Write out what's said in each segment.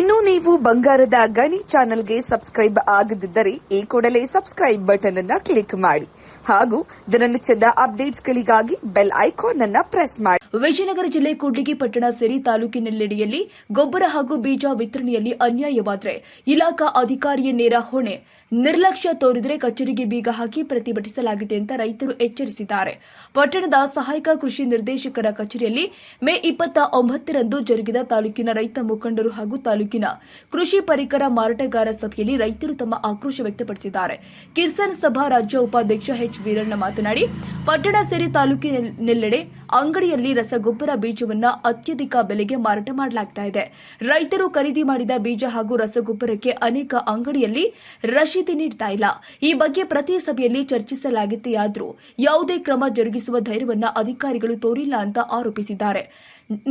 ಇನ್ನು ನೀವು ಬಂಗಾರದ ಗಣಿ ಚಾನೆಲ್ಗೆ ಸಬ್ಸ್ಕ್ರೈಬ್ ಆಗದಿದ್ದರೆ ಈ ಕೂಡಲೇ ಸಬ್ಸ್ಕ್ರೈಬ್ ಬಟನ್ ಅನ್ನ ಕ್ಲಿಕ್ ಮಾಡಿ ಹಾಗೂ ದಿನನಿತ್ಯದ ಅಪ್ಡೇಟ್ಸ್ಗಳಿಗಾಗಿ ಬೆಲ್ ಐಕಾನ್ ಅನ್ನ ಪ್ರೆಸ್ ಮಾಡಿ. ವಿಜಯನಗರ ಜಿಲ್ಲೆ ಕೂಡ್ಲಿಗಿ ಪಟ್ಟಣ ಸೇರಿ ತಾಲೂಕಿನೆಲ್ಲೆಡೆಯಲ್ಲಿ ಗೊಬ್ಬರ ಹಾಗೂ ಬೀಜ ವಿತರಣೆಯಲ್ಲಿ ಅನ್ಯಾಯವಾದರೆ ಇಲಾಖಾ ಅಧಿಕಾರಿಯ ನೇರ ಹೊಣೆ. ನಿರ್ಲಕ್ಷ್ಯ ತೋರಿದರೆ ಕಚೇರಿಗೆ ಬೀಗ ಹಾಕಿ ಪ್ರತಿಭಟಿಸಲಾಗಿದೆ ಅಂತ ರೈತರು ಎಚ್ಚರಿಸಿದ್ದಾರೆ. ಪಟ್ಟಣದ ಸಹಾಯಕ ಕೃಷಿ ನಿರ್ದೇಶಕರ ಕಚೇರಿಯಲ್ಲಿ ಮೇ ಇಪ್ಪತ್ತ ಒಂಬತ್ತರಂದು ಜರುಗಿದ ತಾಲೂಕಿನ ರೈತ ಮುಖಂಡರು ಹಾಗೂ ತಾಲೂಕಿನ ಕೃಷಿ ಪರಿಕರ ಮಾರಾಟಗಾರ ಸಭೆಯಲ್ಲಿ ರೈತರು ತಮ್ಮ ಆಕ್ರೋಶ ವ್ಯಕ್ತಪಡಿಸಿದ್ದಾರೆ. ಕಿಸಾನ್ ಸಭಾ ರಾಜ್ಯ ಉಪಾಧ್ಯಕ್ಷ ಎಚ್ ವೀರಣ್ಣ ಮಾತನಾಡಿ, ಪಟ್ಟಣ ಸೇರಿ ತಾಲೂಕಿನೆಲ್ಲೆಡೆ ಅಂಗಡಿಯಲ್ಲಿ ರಸಗೊಬ್ಬರ ಬೀಜವನ್ನ ಅತ್ಯಧಿಕ ಬೆಲೆಗೆ ಮಾರಾಟ ಮಾಡಲಾಗ್ತಾ ಇದೆ. ರೈತರು ಖರೀದಿ ಮಾಡಿದ ಬೀಜ ಹಾಗೂ ರಸಗೊಬ್ಬರಕ್ಕೆ ಅನೇಕ ಅಂಗಡಿಯಲ್ಲಿ ರಶೀದಿ ನೀಡ್ತಾ ಇಲ್ಲ. ಈ ಬಗ್ಗೆ ಪ್ರತಿ ಸಭೆಯಲ್ಲಿ ಚರ್ಚಿಸಲಾಗಿತ್ತೆಯಾದರೂ ಯಾವುದೇ ಕ್ರಮ ಜರುಗಿಸುವ ಧೈರ್ಯವನ್ನ ಅಧಿಕಾರಿಗಳು ತೋರಿಲ್ಲ ಅಂತ ಆರೋಪಿಸಿದ್ದಾರೆ.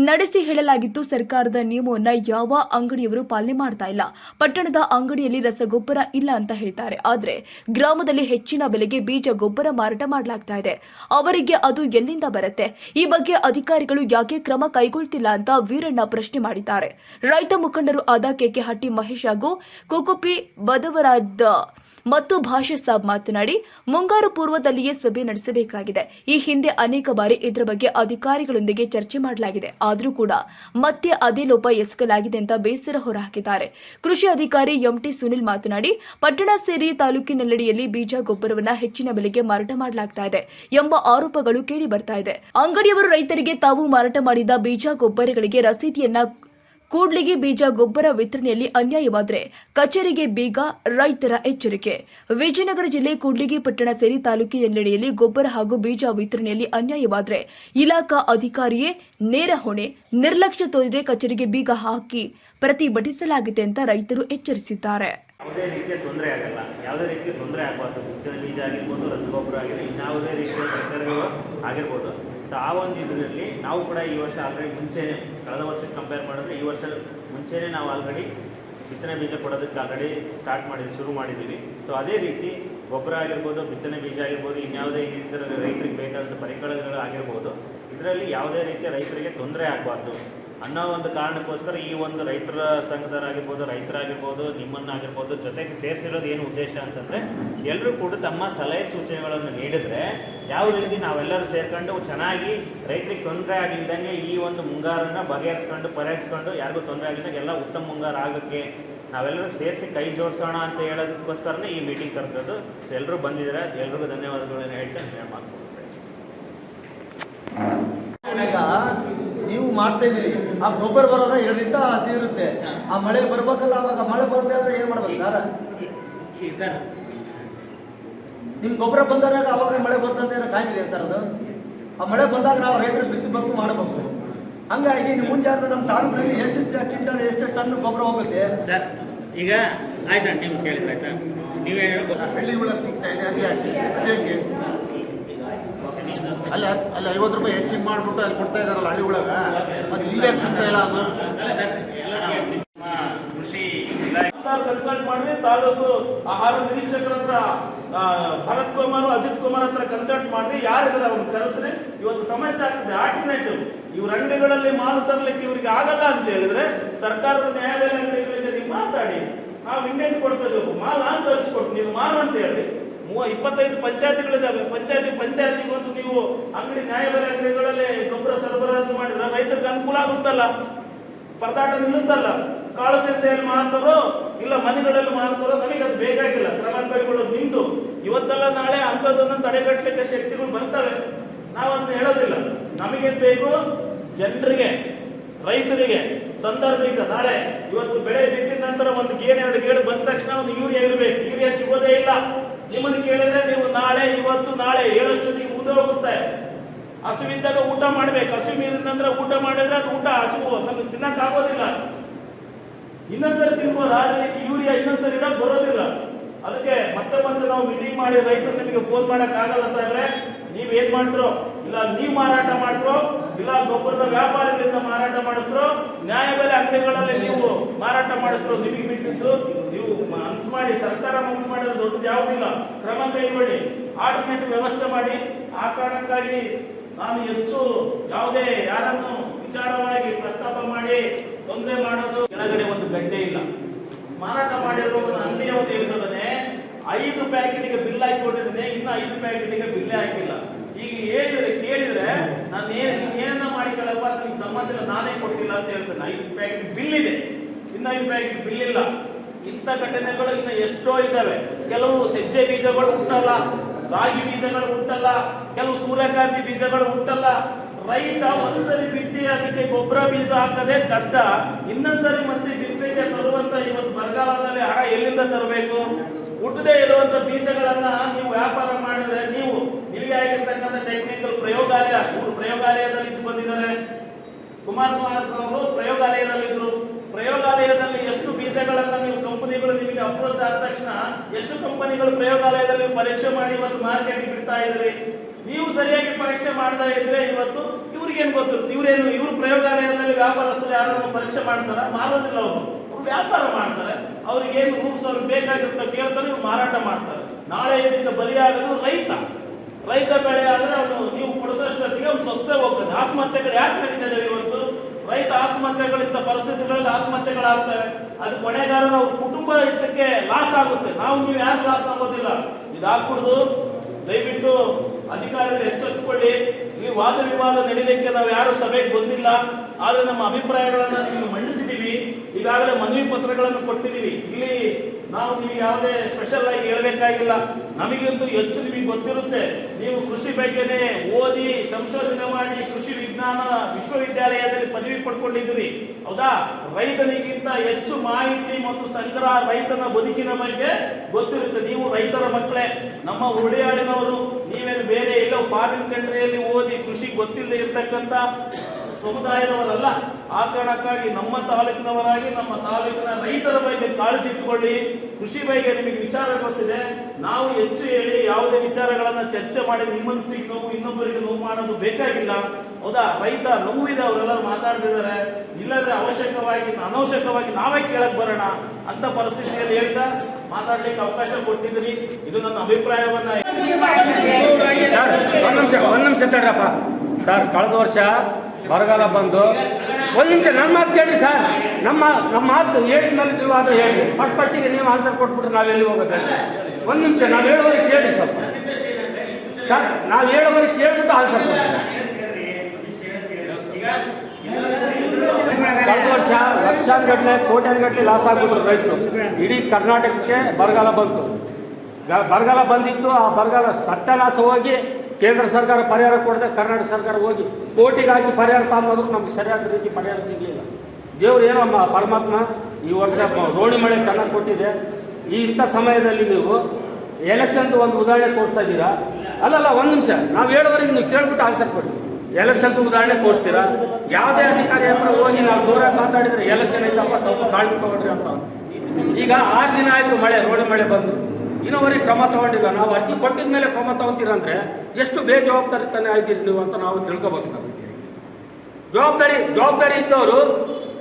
ನಡೆಸಿ ಹೇಳಲಾಗಿತ್ತು, ಸರ್ಕಾರದ ನಿಯಮವನ್ನ ಯಾವ ಅಂಗಡಿಯವರು ಪಾಲನೆ ಮಾಡ್ತಾ ಇಲ್ಲ. ಪಟ್ಟಣದ ಅಂಗಡಿಯಲ್ಲಿ ರಸಗೊಬ್ಬರ ಇಲ್ಲ ಅಂತ ಹೇಳ್ತಾರೆ. ಆದರೆ ಗ್ರಾಮದಲ್ಲಿ ಹೆಚ್ಚಿನ ಬೆಲೆಗೆ ಬೀಜ ಗೊಬ್ಬರ ಮಾರಾಟ ಮಾಡಲಾಗ್ತಾ ಇದೆ. ಅವರಿಗೆ ಅದು ಎಲ್ಲಿಂದ ಬರುತ್ತೆ? ಈ ಬಗ್ಗೆ ಅಧಿಕಾರಿಗಳು ಯಾಕೆ ಕ್ರಮ ಕೈಗೊಳ್ತಿಲ್ಲ ಅಂತ ವೀರಣ್ಣ ಪ್ರಶ್ನೆ ಮಾಡಿದ್ದಾರೆ. ರೈತ ಮುಖಂಡರು ಆದ ಕೆಕೆ ಹಟ್ಟಿ ಮಹೇಶ್ ಹಾಗೂ ಕುಕುಪಿ ಬದವರಾದ ಮತ್ತು ಭಾಷೆ ಸಾಬ್ ಮಾತನಾಡಿ, ಮುಂಗಾರು ಪೂರ್ವದಲ್ಲಿಯೇ ಸಭೆ ನಡೆಸಬೇಕಾಗಿದೆ. ಈ ಹಿಂದೆ ಅನೇಕ ಬಾರಿ ಇದರ ಬಗ್ಗೆ ಅಧಿಕಾರಿಗಳೊಂದಿಗೆ ಚರ್ಚೆ ಮಾಡಲಾಗಿದೆ. ಆದರೂ ಕೂಡ ಮತ್ತೆ ಅದೇ ಲೋಪ ಎಸಗಲಾಗಿದೆ ಅಂತ ಬೇಸರ ಹೊರಹಾಕಿದ್ದಾರೆ. ಕೃಷಿ ಅಧಿಕಾರಿ ಎಂಟಿ ಸುನಿಲ್ ಮಾತನಾಡಿ, ಪಟ್ಟಣ ಸೇರಿ ತಾಲೂಕಿನೆಲ್ಲೆಡೆಯಲ್ಲಿ ಬೀಜ ಗೊಬ್ಬರವನ್ನ ಹೆಚ್ಚಿನ ಬೆಲೆಗೆ ಮಾರಾಟ ಮಾಡಲಾಗ್ತಾ ಇದೆ ಎಂಬ ಆರೋಪಗಳು ಕೇಳಿ ಬರ್ತಾ ಇದೆ. ಅಂಗಡಿಯವರು ರೈತರಿಗೆ ತಾವು ಮಾರಾಟ ಮಾಡಿದ ಬೀಜ ಗೊಬ್ಬರಗಳಿಗೆ ರಸೀದಿಯನ್ನ ಕೂಡ್ಲಿಗಿ ಬೀಜ ಗೊಬ್ಬರ ವಿತರಣೆಯಲ್ಲಿ ಅನ್ಯಾಯವಾದರೆ ಕಚೇರಿಗೆ ಬೀಗ, ರೈತರ ಎಚ್ಚರಿಕೆ. ವಿಜಯನಗರ ಜಿಲ್ಲೆ ಕೂಡ್ಲಿಗಿ ಪಟ್ಟಣ ಸೇರಿ ತಾಲೂಕಿನೆಲ್ಲೆಡೆಯಲ್ಲಿ ಗೊಬ್ಬರ ಹಾಗೂ ಬೀಜ ವಿತರಣೆಯಲ್ಲಿ ಅನ್ಯಾಯವಾದರೆ ಇಲಾಖಾ ಅಧಿಕಾರಿಯೇ ನೇರ ಹೊಣೆ, ನಿರ್ಲಕ್ಷ್ಯ ತೋರಿದರೆ ಕಚೇರಿಗೆ ಬೀಗ ಹಾಕಿ ಪ್ರತಿಭಟಿಸಲಾಗಿದೆ ಅಂತ ರೈತರು ಎಚ್ಚರಿಸಿದ್ದಾರೆ. ಯಾವುದೇ ರೀತಿಯ ತೊಂದರೆ ಆಗಲ್ಲ. ಯಾವುದೇ ರೀತಿಯ ತೊಂದರೆ ಆಗಬಾರ್ದು. ಬೀಜ ಆಗಿರ್ಬೋದು, ರಸಗೊಬ್ಬರ ಆಗಿರ್ಬೋದು ಇನ್ಯಾವುದೇ ರೀತಿಯ ಆಗಿರ್ಬೋದು. ಸೊ ಆ ಒಂದು ಇದರಲ್ಲಿ ನಾವು ಕೂಡ ಈ ವರ್ಷ ಆಲ್ರೆಡಿ ಮುಂಚೆನೆ ಕಳೆದ ವರ್ಷಕ್ಕೆ ಕಂಪೇರ್ ಮಾಡಿದ್ರೆ ಈ ವರ್ಷ ಮುಂಚೆನೆ ನಾವು ಆಲ್ರೆಡಿ ಬಿತ್ತನೆ ಬೀಜ ಕೊಡೋದಕ್ಕೆ ಆಲ್ರೆಡಿ ಸ್ಟಾರ್ಟ್ ಮಾಡಿದ್ವಿ ಶುರು ಮಾಡಿದ್ದೀವಿ. ಸೊ ಅದೇ ರೀತಿ ಗೊಬ್ಬರ ಆಗಿರ್ಬೋದು, ಬಿತ್ತನೆ ಬೀಜ ಆಗಿರ್ಬೋದು, ಇನ್ಯಾವುದೇ ಇತರ ರೈತರಿಗೆ ಬೇಕಾದಂಥ ಪರಿಕರಗಳು ಆಗಿರ್ಬೋದು ಇದರಲ್ಲಿ ಯಾವುದೇ ರೀತಿಯ ರೈತರಿಗೆ ತೊಂದರೆ ಆಗಬಾರ್ದು. ಅನ್ನೋ ಒಂದು ಕಾರಣಕ್ಕೋಸ್ಕರ ಈ ಒಂದು ರೈತರ ಸಂಘದವರಾಗಿರ್ಬೋದು, ರೈತರಾಗಿರ್ಬೋದು, ನಿಮ್ಮನ್ನಾಗಿರ್ಬೋದು ಜೊತೆಗೆ ಸೇರಿಸಿರೋದು ಏನು ಉದ್ದೇಶ ಅಂತಂದರೆ ಎಲ್ಲರೂ ಕೂಡ ತಮ್ಮ ಸಲಹೆ ಸೂಚನೆಗಳನ್ನು ನೀಡಿದರೆ ಯಾವ ರೀತಿ ನಾವೆಲ್ಲರೂ ಸೇರ್ಕೊಂಡು ಚೆನ್ನಾಗಿ ರೈತರಿಗೆ ತೊಂದರೆ ಆಗಿಲ್ದಂಗೆ ಈ ಒಂದು ಮುಂಗಾರನ್ನ ಬಗೆಹರಿಸ್ಕೊಂಡು, ಪರಿಹರಿಸ್ಕೊಂಡು ಯಾರಿಗೂ ತೊಂದರೆ ಆಗಿಲ್ದಂಗೆ ಎಲ್ಲ ಉತ್ತಮ ಮುಂಗಾರು ಆಗೋಕ್ಕೆ ನಾವೆಲ್ಲರೂ ಸೇರಿಸಿ ಕೈ ಜೋಡಿಸೋಣ ಅಂತ ಹೇಳೋದಕ್ಕೋಸ್ಕರನೇ ಈ ಮೀಟಿಂಗ್ ಕರೆದದ್ದು. ಎಲ್ಲರೂ ಬಂದಿದ್ದಾರೆ? ಎಲ್ರಿಗೂ ಧನ್ಯವಾದಗಳನ್ನು ಹೇಳ್ತಾ ನಾನು ಮಾತು ನೀವು ಮಾಡ್ತಾ ಇದೀರಿ ಆ ಗೊಬ್ಬರ ಬರೋದ್ರೆ ಎರಡು ದಿವಸ ಹಸಿ ಇರುತ್ತೆ. ಆ ಮಳೆ ಬರ್ಬೇಕಲ್ಲ ಅವಾಗ ಮಳೆ ಬರುತ್ತೆ ಅಂದ್ರೆ ಏನ್ ಮಾಡ್ಬೇಕು ಸರ್? ನಿಮ್ ಗೊಬ್ಬರ ಬಂದಾಗ ಅವಾಗ ಮಳೆ ಬರ್ತಂತ ಏನೋ ಸರ್ ಅದು. ಆ ಮಳೆ ಬಂದಾಗ ನಾವು ರೈತರು ಬಿತ್ತಬೇಕು ಮಾಡಬೇಕು. ಹಂಗಾಗಿ ನಿಮ್ಮ ಮುಂಜಾನೆ ನಮ್ಮ ತಾಲೂಕಿನಲ್ಲಿ ಎಷ್ಟು ಕ್ವಿಂಟಲ್ ಎಷ್ಟು ಟನ್ ಗೊಬ್ಬರ ಹೋಗುತ್ತೆ? ಸರ್ ಈಗ ಆಯ್ತಾ ನೀವು ಕೇಳಿದ್ರೆ ಆಯ್ತಾ? ನೀವೇ ಹೇಳ್ಬೋದು ಹಳ್ಳಿ ಒಳಗೆ ಸಿಗ್ತಾ ಇದೆ ಅದೇ ಅದೇ ಅಲ್ಲಿ ಅಲ್ಲಿ, ಐವತ್ತು ರೂಪಾಯಿ ಹೆಚ್ಚಿಗೆ ಮಾಡ್ಬಿಟ್ಟು ಅಲ್ಲಿ ಕೊಡ್ತಾ ಇದಾರಲ್ಲ ಹಳ್ಳಿ ಒಳಗ ಮತ್ತೆ ಇಲ್ಲಿ ಯಾಕೆ ಇಲ್ಲ ಅದು? ಕನ್ಸಲ್ಟ್ ಮಾಡಿ ತಾಲೂಕು ಆಹಾರ ನಿರೀಕ್ಷಕರ ಹತ್ರ ಭರತ್ ಕುಮಾರ್, ಅಜಿತ್ ಕುಮಾರ್ ಹತ್ರ ಕನ್ಸಲ್ಟ್ ಮಾಡಿ ಯಾರಿದ್ರೆ ಅವ್ರು ಕರೆಸ್ರಿ? ಇವತ್ತು ಸಮಸ್ಯೆ ಆಗ್ತದೆ ಆಲ್ಟರ್ನೇಟಿವ್ ಇವ್ರ ಅಂಗಡಿಗಳಲ್ಲಿ ಮಾಲು ತರಲಿಕ್ಕೆ ಇವ್ರಿಗೆ ಆಗಲ್ಲ ಅಂತ ಹೇಳಿದ್ರೆ ಸರ್ಕಾರದ ನ್ಯಾಯಾಲಯ ಅಂಗಡಿಗಳಿಗೆ ನೀವು ಮಾತಾಡಿ. ನಾವು ಇಂಡೆಂಟ್ ಇದ್ದೇವೆ ಮಾಲ್ ಅಂತ ತರಿಸ್ಕೊಟ್ಟು ನೀವು ಮಾಲ್ ಅಂತ ಹೇಳಿ ಮೂವ ಇಪ್ಪತ್ತೈದು ಪಂಚಾಯತಿಗಳಿದ್ದಾವೆ ಪಂಚಾಯತಿ ಪಂಚಾಯತಿಗೊಂದು ನೀವು ಅಂಗಡಿ ನ್ಯಾಯಬೆಲೆ ಅಂಗಡಿಗಳಲ್ಲಿ ಗೊಬ್ಬರ ಸರಬರಾಜು ಮಾಡಿದ್ರೆ ರೈತರಿಗೆ ಅನುಕೂಲ ಆಗುತ್ತಲ್ಲ? ಪರದಾಟ ನಿಲ್ಲುತ್ತಲ್ಲ? ಕಾಳು ಸಂತೆಯಲ್ಲಿ ಮಾರ್ತಾರೋ ಇಲ್ಲ ಮನೆಗಳಲ್ಲಿ ಮಾರ್ತಾರೋ ನಮಗೆ ಅದು ಬೇಕಾಗಿಲ್ಲ. ಕ್ರಮ ಕೈಗೊಳ್ಳೋದು ನಿಂತು. ಇವತ್ತೆಲ್ಲ ನಾಳೆ ಅಂಥದ್ದನ್ನು ತಡೆಗಟ್ಟಲಿಕ್ಕೆ ಶಕ್ತಿಗಳು ಬರ್ತವೆ. ನಾವು ಹೇಳೋದಿಲ್ಲ. ನಮಗೆ ಬೇಕು? ಜನರಿಗೆ, ರೈತರಿಗೆ ಸಂದರ್ಭಿಕ ನಾಳೆ ಇವತ್ತು ಬೆಳೆ ಬಿತ್ತಿದ ನಂತರ ಒಂದು ಗೇಣು ಎರಡು ಗೇಣು ಬಂದ ತಕ್ಷಣ ಒಂದು ಯೂರಿಯಾ ಇರಬೇಕು. ಯೂರಿಯಾ ಸಿಗೋದೇ ಇಲ್ಲ. ನಿಮ್ಮನ್ನು ಕೇಳಿದ್ರೆ ನೀವು ನಾಳೆ, ಇವತ್ತು, ನಾಳೆ ಏಳಷ್ಟೊತ್ತಿಗೆ ಹೋಗುತ್ತೆ. ಹಸುವಿದ್ದಾಗ ಊಟ ಮಾಡ್ಬೇಕು. ಹಸು ಮೀರಿದ ನಂತರ ಊಟ ಮಾಡಿದ್ರೆ ಅದು ಊಟ ಹಸು. ನಮ್ಗೆ ತಿನ್ನಕ್ ಆಗೋದಿಲ್ಲ. ಇನ್ನೊಂದ್ಸರಿ ತಿನ್ಬೋದು ಆ ರೀತಿ ಯೂರಿಯಾ ಇನ್ನೊಂದ್ಸರಿ ಇಡಕ್ ಬರೋದಿಲ್ಲ. ಅದಕ್ಕೆ ಮತ್ತೆ ಮತ್ತೆ ನಾವು ಮೀಟಿಂಗ್ ಮಾಡಿ ರೈತರು ನಿಮಗೆ ಫೋನ್ ಮಾಡಕ್ ಆಗಲ್ಲ ಸಾಹೇಬ್ರೆ. ನೀವ್ ಏನ್ ಮಾಡ್ತಿರೋ? ಇಲ್ಲ, ನೀವು ಮಾರಾಟ ಮಾಡಿದ್ರು ಇಲ್ಲ, ಗೊಬ್ಬರದ ವ್ಯಾಪಾರಿಗಳಿಂದ ಮಾರಾಟ ಮಾಡಿಸ್ರು ನ್ಯಾಯಬೆಲೆ ಅಂಗಡಿಗಳಲ್ಲಿ ನೀವು ಮಾರಾಟ ಮಾಡಿಸ್ರು ನಿಮಗೆ ಬಿಟ್ಟಿದ್ದು, ನೀವು ಮನ್ಸ್ ಮಾಡಿ, ಸರ್ಕಾರ ಮನ್ಸ್ ಮಾಡಿದ್ರೆ ದೊಡ್ಡದು ಯಾವುದಿಲ್ಲ ಕ್ರಮ ಕೈಗೊಳ್ಳಿ. ಆಲ್ಟರ್ನೇಟಿವ್ ವ್ಯವಸ್ಥೆ ಮಾಡಿ. ಆ ಕಾರಣಕ್ಕಾಗಿ ನಾನು ಹೆಚ್ಚು ಯಾವುದೇ ಯಾರನ್ನು ವಿಚಾರವಾಗಿ ಪ್ರಸ್ತಾಪ ಮಾಡಿ ತೊಂದರೆ ಮಾಡೋದು ಕೆಳಗಡೆ ಒಂದು ಗಡ್ಡೆ ಇಲ್ಲ. ಮಾರಾಟ ಮಾಡಿರೋ ಅಂಗಡಿಯವರು ಇರ್ತದೆ ಐದು ಪ್ಯಾಕೆಟ್ಗೆ ಬಿಲ್ ಹಾಕಿಕೊಂಡಿದ್ದೇನೆ ಇನ್ನು ಐದು ಪ್ಯಾಕೆಟ್ಗೆ ಬಿಲ್ಲೇ ಹಾಕಿಲ್ಲ ಈಗ ಹೇಳಿದ್ರೆ ಕೇಳಿದ್ರೆ ನಾನು ಏನ್ ಏನನ್ನ ಮಾಡಿಕೊಳ್ಳಪ್ಪ ನಿಮ್ಗೆ ಸಂಬಂಧ ನಾನೇ ಕೊಟ್ಟಿಲ್ಲ ಅಂತ ಹೇಳ್ತೇನೆ. ಐದು ಪ್ಯಾಕೆಟ್ ಬಿಲ್ ಇದೆ. ಇನ್ನು ಐದು ಪ್ಯಾಕೆಟ್ ಬಿಲ್ ಇಲ್ಲ. ಇಂಥ ಘಟನೆಗಳು ಇನ್ನು ಎಷ್ಟೋ ಇದ್ದಾವೆ. ಕೆಲವು ಸಜ್ಜೆ ಬೀಜಗಳು ಹುಟ್ಟಲ್ಲ, ರಾಗಿ ಬೀಜಗಳು ಹುಟ್ಟಲ್ಲ, ಕೆಲವು ಸೂರ್ಯಕಾಂತಿ ಬೀಜಗಳು ಹುಟ್ಟಲ್ಲ. ರೈತ ಒಂದ್ಸರಿ ಬಿತ್ತಿ ಅದಕ್ಕೆ ಗೊಬ್ಬರ ಬೀಜ ಹಾಕದೆ ಕಷ್ಟ. ಇನ್ನೊಂದ್ಸರಿ ಮತ್ತೆ ಬಿತ್ತನೆಗೆ ತರುವಂತ ಇವತ್ತು ಬರಗಾಲದಲ್ಲಿ ಹಣ ಎಲ್ಲಿಂದ ತರಬೇಕು? ಹುಟ್ಟದೇ ಇರುವಂತ ಬೀಜಗಳನ್ನ ನೀವು ವ್ಯಾಪಾರ ಮಾಡಿದ್ರೆ ನೀವು ನಿಮಗೆ ಆಗಿರ್ತಕ್ಕಂಥ ಟೆಕ್ನಿಕಲ್ ಪ್ರಯೋಗಾಲಯ ಇವರು ಪ್ರಯೋಗಾಲಯದಲ್ಲಿ ಇದ್ದು ಬಂದಿದ್ದಾರೆ. ಕುಮಾರಸ್ವಾಮಿ ಅವರು ಪ್ರಯೋಗಾಲಯದಲ್ಲಿದ್ದರು ಪ್ರಯೋಗಾಲಯದಲ್ಲಿ ಎಷ್ಟು ಬೀಜಗಳನ್ನ ನೀವು ಕಂಪನಿಗಳು ನಿಮಗೆ ಅಪ್ರೋಚ್ ಆದ ತಕ್ಷಣ ಎಷ್ಟು ಕಂಪನಿಗಳು ಪ್ರಯೋಗಾಲಯದಲ್ಲಿ ಪರೀಕ್ಷೆ ಮಾಡಿ ಇವತ್ತು ಮಾರ್ಕೆಟ್ ಬಿಡ್ತಾ ಇದ್ರಿ ನೀವು ಸರಿಯಾಗಿ ಪರೀಕ್ಷೆ ಮಾಡ್ತಾ ಇದ್ರೆ ಇವತ್ತು ಇವ್ರಿಗೇನು ಗೊತ್ತಿರುತ್ತೆ ಇವ್ರೇನು ಇವ್ರು ಪ್ರಯೋಗಾಲಯದಲ್ಲಿ ವ್ಯಾಪಾರಸ್ಥರು ಯಾರಾದ್ರೂ ಪರೀಕ್ಷೆ ಮಾಡ್ತಾರ? ಮಾರೋದಿಲ್ಲ ಅವ್ರು ವ್ಯಾಪಾರ ಮಾಡ್ತಾರೆ, ಅವ್ರಿಗೆ ಏನು ಮೂರು ಅವ್ರಿಗೆ ಬೇಕಾಗಿರುತ್ತೆ ಕೇಳ್ತಾರೆ, ಇವ್ರು ಮಾರಾಟ ಮಾಡ್ತಾರೆ. ನಾಳೆ ಇದರಿಂದ ಬಲಿಯಾಗೋದು ರೈತ. ರೈತ ಬೆಳೆ ಆದರೆ ಅವನು ನೀವು ಕೊಡಿಸೋಷ್ಟೊತ್ತಿಗೆ ಅವ್ನು ಸತ್ತೇ ಹೋಗ್ತದೆ ಆತ್ಮಹತ್ಯೆಗಳು ಯಾಕೆ ನಡೀತದೆ ಇವತ್ತು? ರೈತ ಆತ್ಮಹತ್ಯೆಗಳಿಂತ ಪರಿಸ್ಥಿತಿಗಳಲ್ಲಿ ಆತ್ಮಹತ್ಯೆಗಳಾಗ್ತವೆ ಅದು ಕೊನೆಗಾರನ ಅವ್ರ ಕುಟುಂಬ ಇದಕ್ಕೆ ಲಾಸ್ ಆಗುತ್ತೆ. ನಾವು, ನೀವು ಯಾರು ಲಾಸ್ ಆಗೋದಿಲ್ಲ. ಇದಾಗ್ಬಿಡ್ದು. ದಯವಿಟ್ಟು ಅಧಿಕಾರಿಗಳು ಎಚ್ಚೆತ್ತುಕೊಳ್ಳಿ. ಈ ವಾದ ವಿವಾದ ನಡೀಲಿಕ್ಕೆ ನಾವು ಯಾರು ಸಭೆಗೆ ಬಂದಿಲ್ಲ. ಆದ್ರೆ ನಮ್ಮ ಅಭಿಪ್ರಾಯಗಳನ್ನು ನೀವು ಮಂಡಿಸಿದೀವಿ. ಈಗಾಗಲೇ ಮನವಿ ಪತ್ರಗಳನ್ನು ಕೊಟ್ಟಿದ್ದೀವಿ ಇಲ್ಲಿ ನಾವು ನೀವು ಯಾವುದೇ ಸ್ಪೆಷಲ್ ಆಗಿ ಹೇಳಬೇಕಾಗಿಲ್ಲ. ನಮಗಂತೂ ಹೆಚ್ಚು ನಿಮಗೆ ಗೊತ್ತಿರುತ್ತೆ. ನೀವು ಕೃಷಿ ಬಗ್ಗೆನೇ ಓದಿ, ಸಂಶೋಧನೆ ಮಾಡಿ ಕೃಷಿ ವಿಜ್ಞಾನ ವಿಶ್ವವಿದ್ಯಾಲಯದಲ್ಲಿ ಪದವಿ ಪಡ್ಕೊಂಡಿದ್ದೀರಿ. ಹೌದಾ? ರೈತನಿಗಿಂತ ಹೆಚ್ಚು ಮಾಹಿತಿ ಮತ್ತು ಸಂಗ್ರಹ ರೈತನ ಬದುಕಿನ ಬಗ್ಗೆ ಗೊತ್ತಿರುತ್ತೆ. ನೀವು ರೈತರ ಮಕ್ಕಳೇ. ನಮ್ಮ ಉಳಿಯಾಡಿನವರು ನೀವೇನು ಬೇರೆ ಎಲ್ಲೋ ಫಾರಿನ್ ಕಂಟ್ರಿಯಲ್ಲಿ ಓದಿ ಕೃಷಿ ಗೊತ್ತಿಲ್ಲದೆ ಇರ್ತಕ್ಕಂಥ ಸಮುದಾಯದವರಲ್ಲ, ಆ ಕಾರಣಕ್ಕಾಗಿ ನಮ್ಮ ತಾಲೂಕಿನವರಾಗಿ, ನಮ್ಮ ತಾಲೂಕಿನ ರೈತರ ಬಗ್ಗೆ ಕಾಳಜಿ ಇಟ್ಟುಕೊಳ್ಳಿ. ಕೃಷಿ ಬಗ್ಗೆ ನಿಮಗೆ ವಿಚಾರ ಗೊತ್ತಿದೆ. ನಾವು ಹೆಚ್ಚು ಹೇಳಿ ಯಾವುದೇ ವಿಚಾರಗಳನ್ನ ಚರ್ಚೆ ಮಾಡಿ ನಿಮ್ಮನ್ಸಿಗೆ ನೋವು, ಇನ್ನೊಬ್ಬರಿಗೆ ನೋವು ಮಾಡೋದು ಬೇಕಾಗಿಲ್ಲ. ಹೌದಾ? ರೈತ ನೋವಿದೆ ಅವರೆಲ್ಲರೂ ಮಾತಾಡ್ತಿದ್ದಾರೆ. ಇಲ್ಲಾಂದ್ರೆ ಅವಶ್ಯಕವಾಗಿ, ಅನವಶ್ಯಕವಾಗಿ ನಾವೇ ಕೇಳಕ್ ಬರೋಣ ಅಂತ ಪರಿಸ್ಥಿತಿಯಲ್ಲಿ ಹೇಳ್ತಾ ಮಾತಾಡ್ಲಿಕ್ಕೆ ಅವಕಾಶ ಕೊಟ್ಟಿದ್ರಿ ಇದು ನನ್ನ ಅಭಿಪ್ರಾಯವನ್ನ ಸರ್, ಕಳೆದ ವರ್ಷ ಬರಗಾಲ ಬಂದು. ಒಂದು ನಿಮಿಷ ನನ್ನ ಮಾತು ಕೇಳಿ ಸರ್. ನಮ್ಮ ನಮ್ಮ ಮಾತು ಹೇಳಿದ ಮೇಲೆ ನೀವು ಹೇಳಿ. ಫಸ್ಟ್ ಫಸ್ಟಿಗೆ ನೀವು ಆನ್ಸರ್ ಕೊಟ್ಬಿಟ್ರೆ ನಾವು ಎಲ್ಲಿ ಹೋಗಬೇಕು ಒಂದು ನಿಮಿಷ, ನಾವು ಹೇಳುವವರೆಗೆ ಕೇಳಿ ಸ್ವಲ್ಪ. ಸರ್, ನಾವು ಹೇಳುವವರೆಗೆ ಕೇಳ್ಬಿಟ್ಟು ಆನ್ಸರ್ ಕಳೆದ ವರ್ಷ ಕೋಟ್ಯಾನ್ ಗಟ್ಟಲೆ ಲಾಸ್ ಆಗ್ಬಿಟ್ರು ರೈತರು. ಇಡೀ ಕರ್ನಾಟಕಕ್ಕೆ ಬರಗಾಲ ಬಂತು. ಬರಗಾಲ ಬಂದಿತ್ತು, ಆ ಬರಗಾಲ ಸತ್ಯನಾಶ ಹೋಗಿ ಕೇಂದ್ರ ಸರ್ಕಾರ ಪರಿಹಾರ ಕೊಡದೆ ಕರ್ನಾಟಕ ಸರ್ಕಾರ ಹೋಗಿ ಕೋಟಿಗೆ ಹಾಕಿ ಪರಿಹಾರ ತಗೊಂಡ್ರು ನಮ್ಗೆ ಸರಿಯಾದ ರೀತಿ ಪರಿಹಾರ ಸಿಗಲಿಲ್ಲ. ದೇವ್ರು ಏನಮ್ಮ ಪರಮಾತ್ಮ ಈ ವರ್ಷ ರೋಣಿ ಮಳೆ ಚೆನ್ನಾಗಿ ಕೊಟ್ಟಿದೆ. ಈ ಇಂಥ ಸಮಯದಲ್ಲಿ ನೀವು ಎಲೆಕ್ಷನ್ದು ಒಂದು ಉದಾಹರಣೆ ತೋರಿಸ್ತಾ ಇದ್ದೀರಾ? ಅಲ್ಲಲ್ಲ, ಒಂದು ನಿಮಿಷ. ನಾವು ಹೇಳೋವರೆಗೆ ನೀವು ಕೇಳ್ಬಿಟ್ಟು ಆನ್ಸರ್ ಕೊಡಿ. ಎಲೆಕ್ಷನ್ ಉದಾಹರಣೆ ತೋರಿಸ್ತೀರಾ? ಯಾವುದೇ ಅಧಿಕಾರಿ ಹತ್ರ ಹೋಗಿ ನಾವು ಜೋರಾಗಿ ಮಾತಾಡಿದ್ರೆ ಎಲೆಕ್ಷನ್ ಐತಪ್ಪ, ಸ್ವಲ್ಪ ತಾಳ್ಮೆ ತಗೊಳ್ರಿ ಅಂತ. ಈಗ ಆರು ದಿನ ಆಯಿತು ಮಳೆ, ರೋಣಿ ಮಳೆ ಬಂದು. ಇನ್ನೋವರೆಗೆ ಕ್ರಮ ತಗೊಂಡಿಲ್ಲ ನಾವು ಅರ್ಜಿ ಕೊಟ್ಟಿದ ಮೇಲೆ ಕ್ರಮ ತಗೊಂತೀರಂದ್ರೆ ಎಷ್ಟು ಬೇಜವಾಬ್ದಾರಿ ತಾನೇ ಆಯ್ತೀರಿ ನೀವು ಅಂತ ನಾವು ತಿಳ್ಕೊಬೇಕು ಸರ್. ಜವಾಬ್ದಾರಿ ಜವಾಬ್ದಾರಿ ಇದ್ದವರು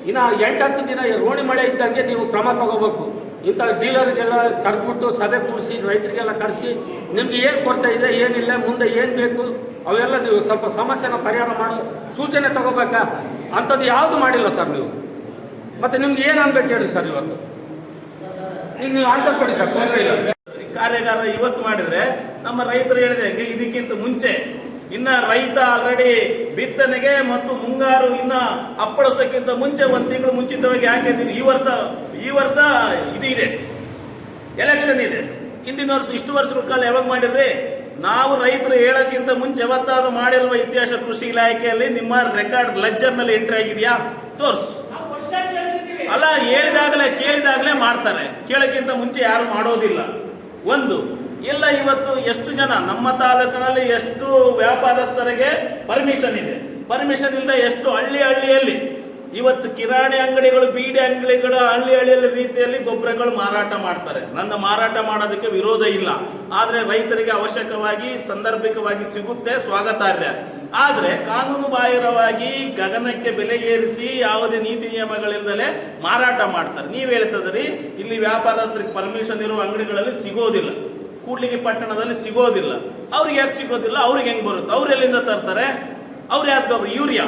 ಇನ್ನು ಎಂಟತ್ತು ದಿನ ರೋಣಿ ಮಳೆ ಇದ್ದಂಗೆ ನೀವು ಕ್ರಮ ತಗೋಬೇಕು. ಇಂಥ ಡೀಲರ್ಗೆಲ್ಲ ಕರ್ಬಿಟ್ಟು ಸಭೆ ಕೂಡಿಸಿ ರೈತರಿಗೆಲ್ಲ ಕರೆಸಿ, ನಿಮ್ಗೆ ಏನು ಕೊಡ್ತಾ ಇದೆ, ಏನಿಲ್ಲ, ಮುಂದೆ ಏನು ಬೇಕು, ಅವೆಲ್ಲ ನೀವು ಸ್ವಲ್ಪ ಸಮಸ್ಯೆನ ಪರಿಹಾರ ಮಾಡೋ, ಸೂಚನೆ ತಗೋಬೇಕಾ? ಅಂಥದ್ದು ಯಾವುದು ಮಾಡಿಲ್ಲ ಸರ್ ನೀವು. ಮತ್ತೆ ನಿಮ್ಗೆ ಏನು ಅನ್ಬೇಕು ಹೇಳಿ ಸರ್ ಇವತ್ತು? ನೀವು ಆನ್ಸರ್ ಕೊಡಿ ಸರ್ ತೊಂದರೆ ಇಲ್ಲ ಕಾರ್ಯಾಗಾರ ಇವತ್ತು ಮಾಡಿದ್ರೆ ನಮ್ಮ ರೈತರು ಹೇಳಿದಂಗೆ ಇದಕ್ಕಿಂತ ಮುಂಚೆ. ಇನ್ನ ರೈತ ಆಲ್ರೆಡಿ ಬಿತ್ತನೆಗೆ ಮತ್ತು ಮುಂಗಾರು ಇನ್ನ ಅಪ್ಪಳಿಸೋಕ್ಕಿಂತ ಮುಂಚೆ ಒಂದು ತಿಂಗಳು ಮುಂಚಿತವಾಗಿ ಯಾಕೆ ಈ ವರ್ಷ ಈ ವರ್ಷ ಇದು ಇದೆ. ಎಲೆಕ್ಷನ್ ಇದೆ. ಹಿಂದಿನ ವರ್ಷ, ಇಷ್ಟು ವರ್ಷಗಳ ಕಾಲ ಯಾವಾಗ ಮಾಡಿದ್ರಿ? ನಾವು ರೈತರು ಹೇಳೋಕ್ಕಿಂತ ಮುಂಚೆ ಯಾವತ್ತಾದ್ರೂ ಮಾಡಿರುವ ಇತಿಹಾಸ ಕೃಷಿ ಇಲಾಖೆಯಲ್ಲಿ ನಿಮ್ಮ ರೆಕಾರ್ಡ್ ಲಜ್ಜರ್ನಲ್ಲಿ ಎಂಟ್ರಿ ಆಗಿದೆಯಾ? ತೋರ್ಸು. ಅಲ್ಲ, ಹೇಳಿದಾಗಲೇ, ಕೇಳಿದಾಗಲೇ ಮಾಡ್ತಾರೆ. ಕೇಳಕ್ಕಿಂತ ಮುಂಚೆ ಯಾರು ಮಾಡೋದಿಲ್ಲ. ಒಂದು, ಇಲ್ಲ ಇವತ್ತು ಎಷ್ಟು ಜನ, ನಮ್ಮ ತಾಲೂಕಿನಲ್ಲಿ ಎಷ್ಟು ವ್ಯಾಪಾರಸ್ಥರಿಗೆ ಪರ್ಮಿಷನ್ ಇದೆ? ಪರ್ಮಿಷನ್ ಇಲ್ಲದೆ ಎಷ್ಟು ಹಳ್ಳಿ ಹಳ್ಳಿಯಲ್ಲಿ? ಇವತ್ತು ಕಿರಾಣಿ ಅಂಗಡಿಗಳು, ಬೀಡಿ ಅಂಗಡಿಗಳು ಹಳ್ಳಿ ಹಳ್ಳಿಯಲ್ಲಿ ರೀತಿಯಲ್ಲಿ ಗೊಬ್ಬರಗಳು ಮಾರಾಟ ಮಾಡ್ತಾರೆ. ನನ್ನ ಮಾರಾಟ ಮಾಡೋದಕ್ಕೆ ವಿರೋಧ ಇಲ್ಲ. ಆದರೆ ರೈತರಿಗೆ ಅವಶ್ಯಕವಾಗಿ, ಸಂದರ್ಭಿಕವಾಗಿ ಸಿಗುತ್ತೆ ಸ್ವಾಗತಾರ್ಹ. ಆದ್ರೆ ಕಾನೂನು ಬಾಹಿರವಾಗಿ ಗಗನಕ್ಕೆ ಬೆಲೆ ಏರಿಸಿ ಯಾವುದೇ ನೀತಿ ನಿಯಮಗಳಿಂದಲೇ ಮಾರಾಟ ಮಾಡ್ತಾರೆ. ನೀವು ಹೇಳ್ತದ್ರಿ ಇಲ್ಲಿ ವ್ಯಾಪಾರಸ್ಥರಿಗೆ ಪರ್ಮಿಷನ್ ಇರುವ ಅಂಗಡಿಗಳಲ್ಲಿ ಸಿಗೋದಿಲ್ಲ. ಕೂಡ್ಲಿಗಿ ಪಟ್ಟಣದಲ್ಲಿ ಸಿಗೋದಿಲ್ಲ. ಅವ್ರಿಗೆ ಯಾಕೆ ಸಿಗೋದಿಲ್ಲ? ಅವ್ರಿಗೆ ಹೆಂಗ್ ಬರುತ್ತೆ? ಅವ್ರು ಎಲ್ಲಿಂದ ತರ್ತಾರೆ? ಅವ್ರು ಯಾವ್ದು ಯೂರಿಯಾ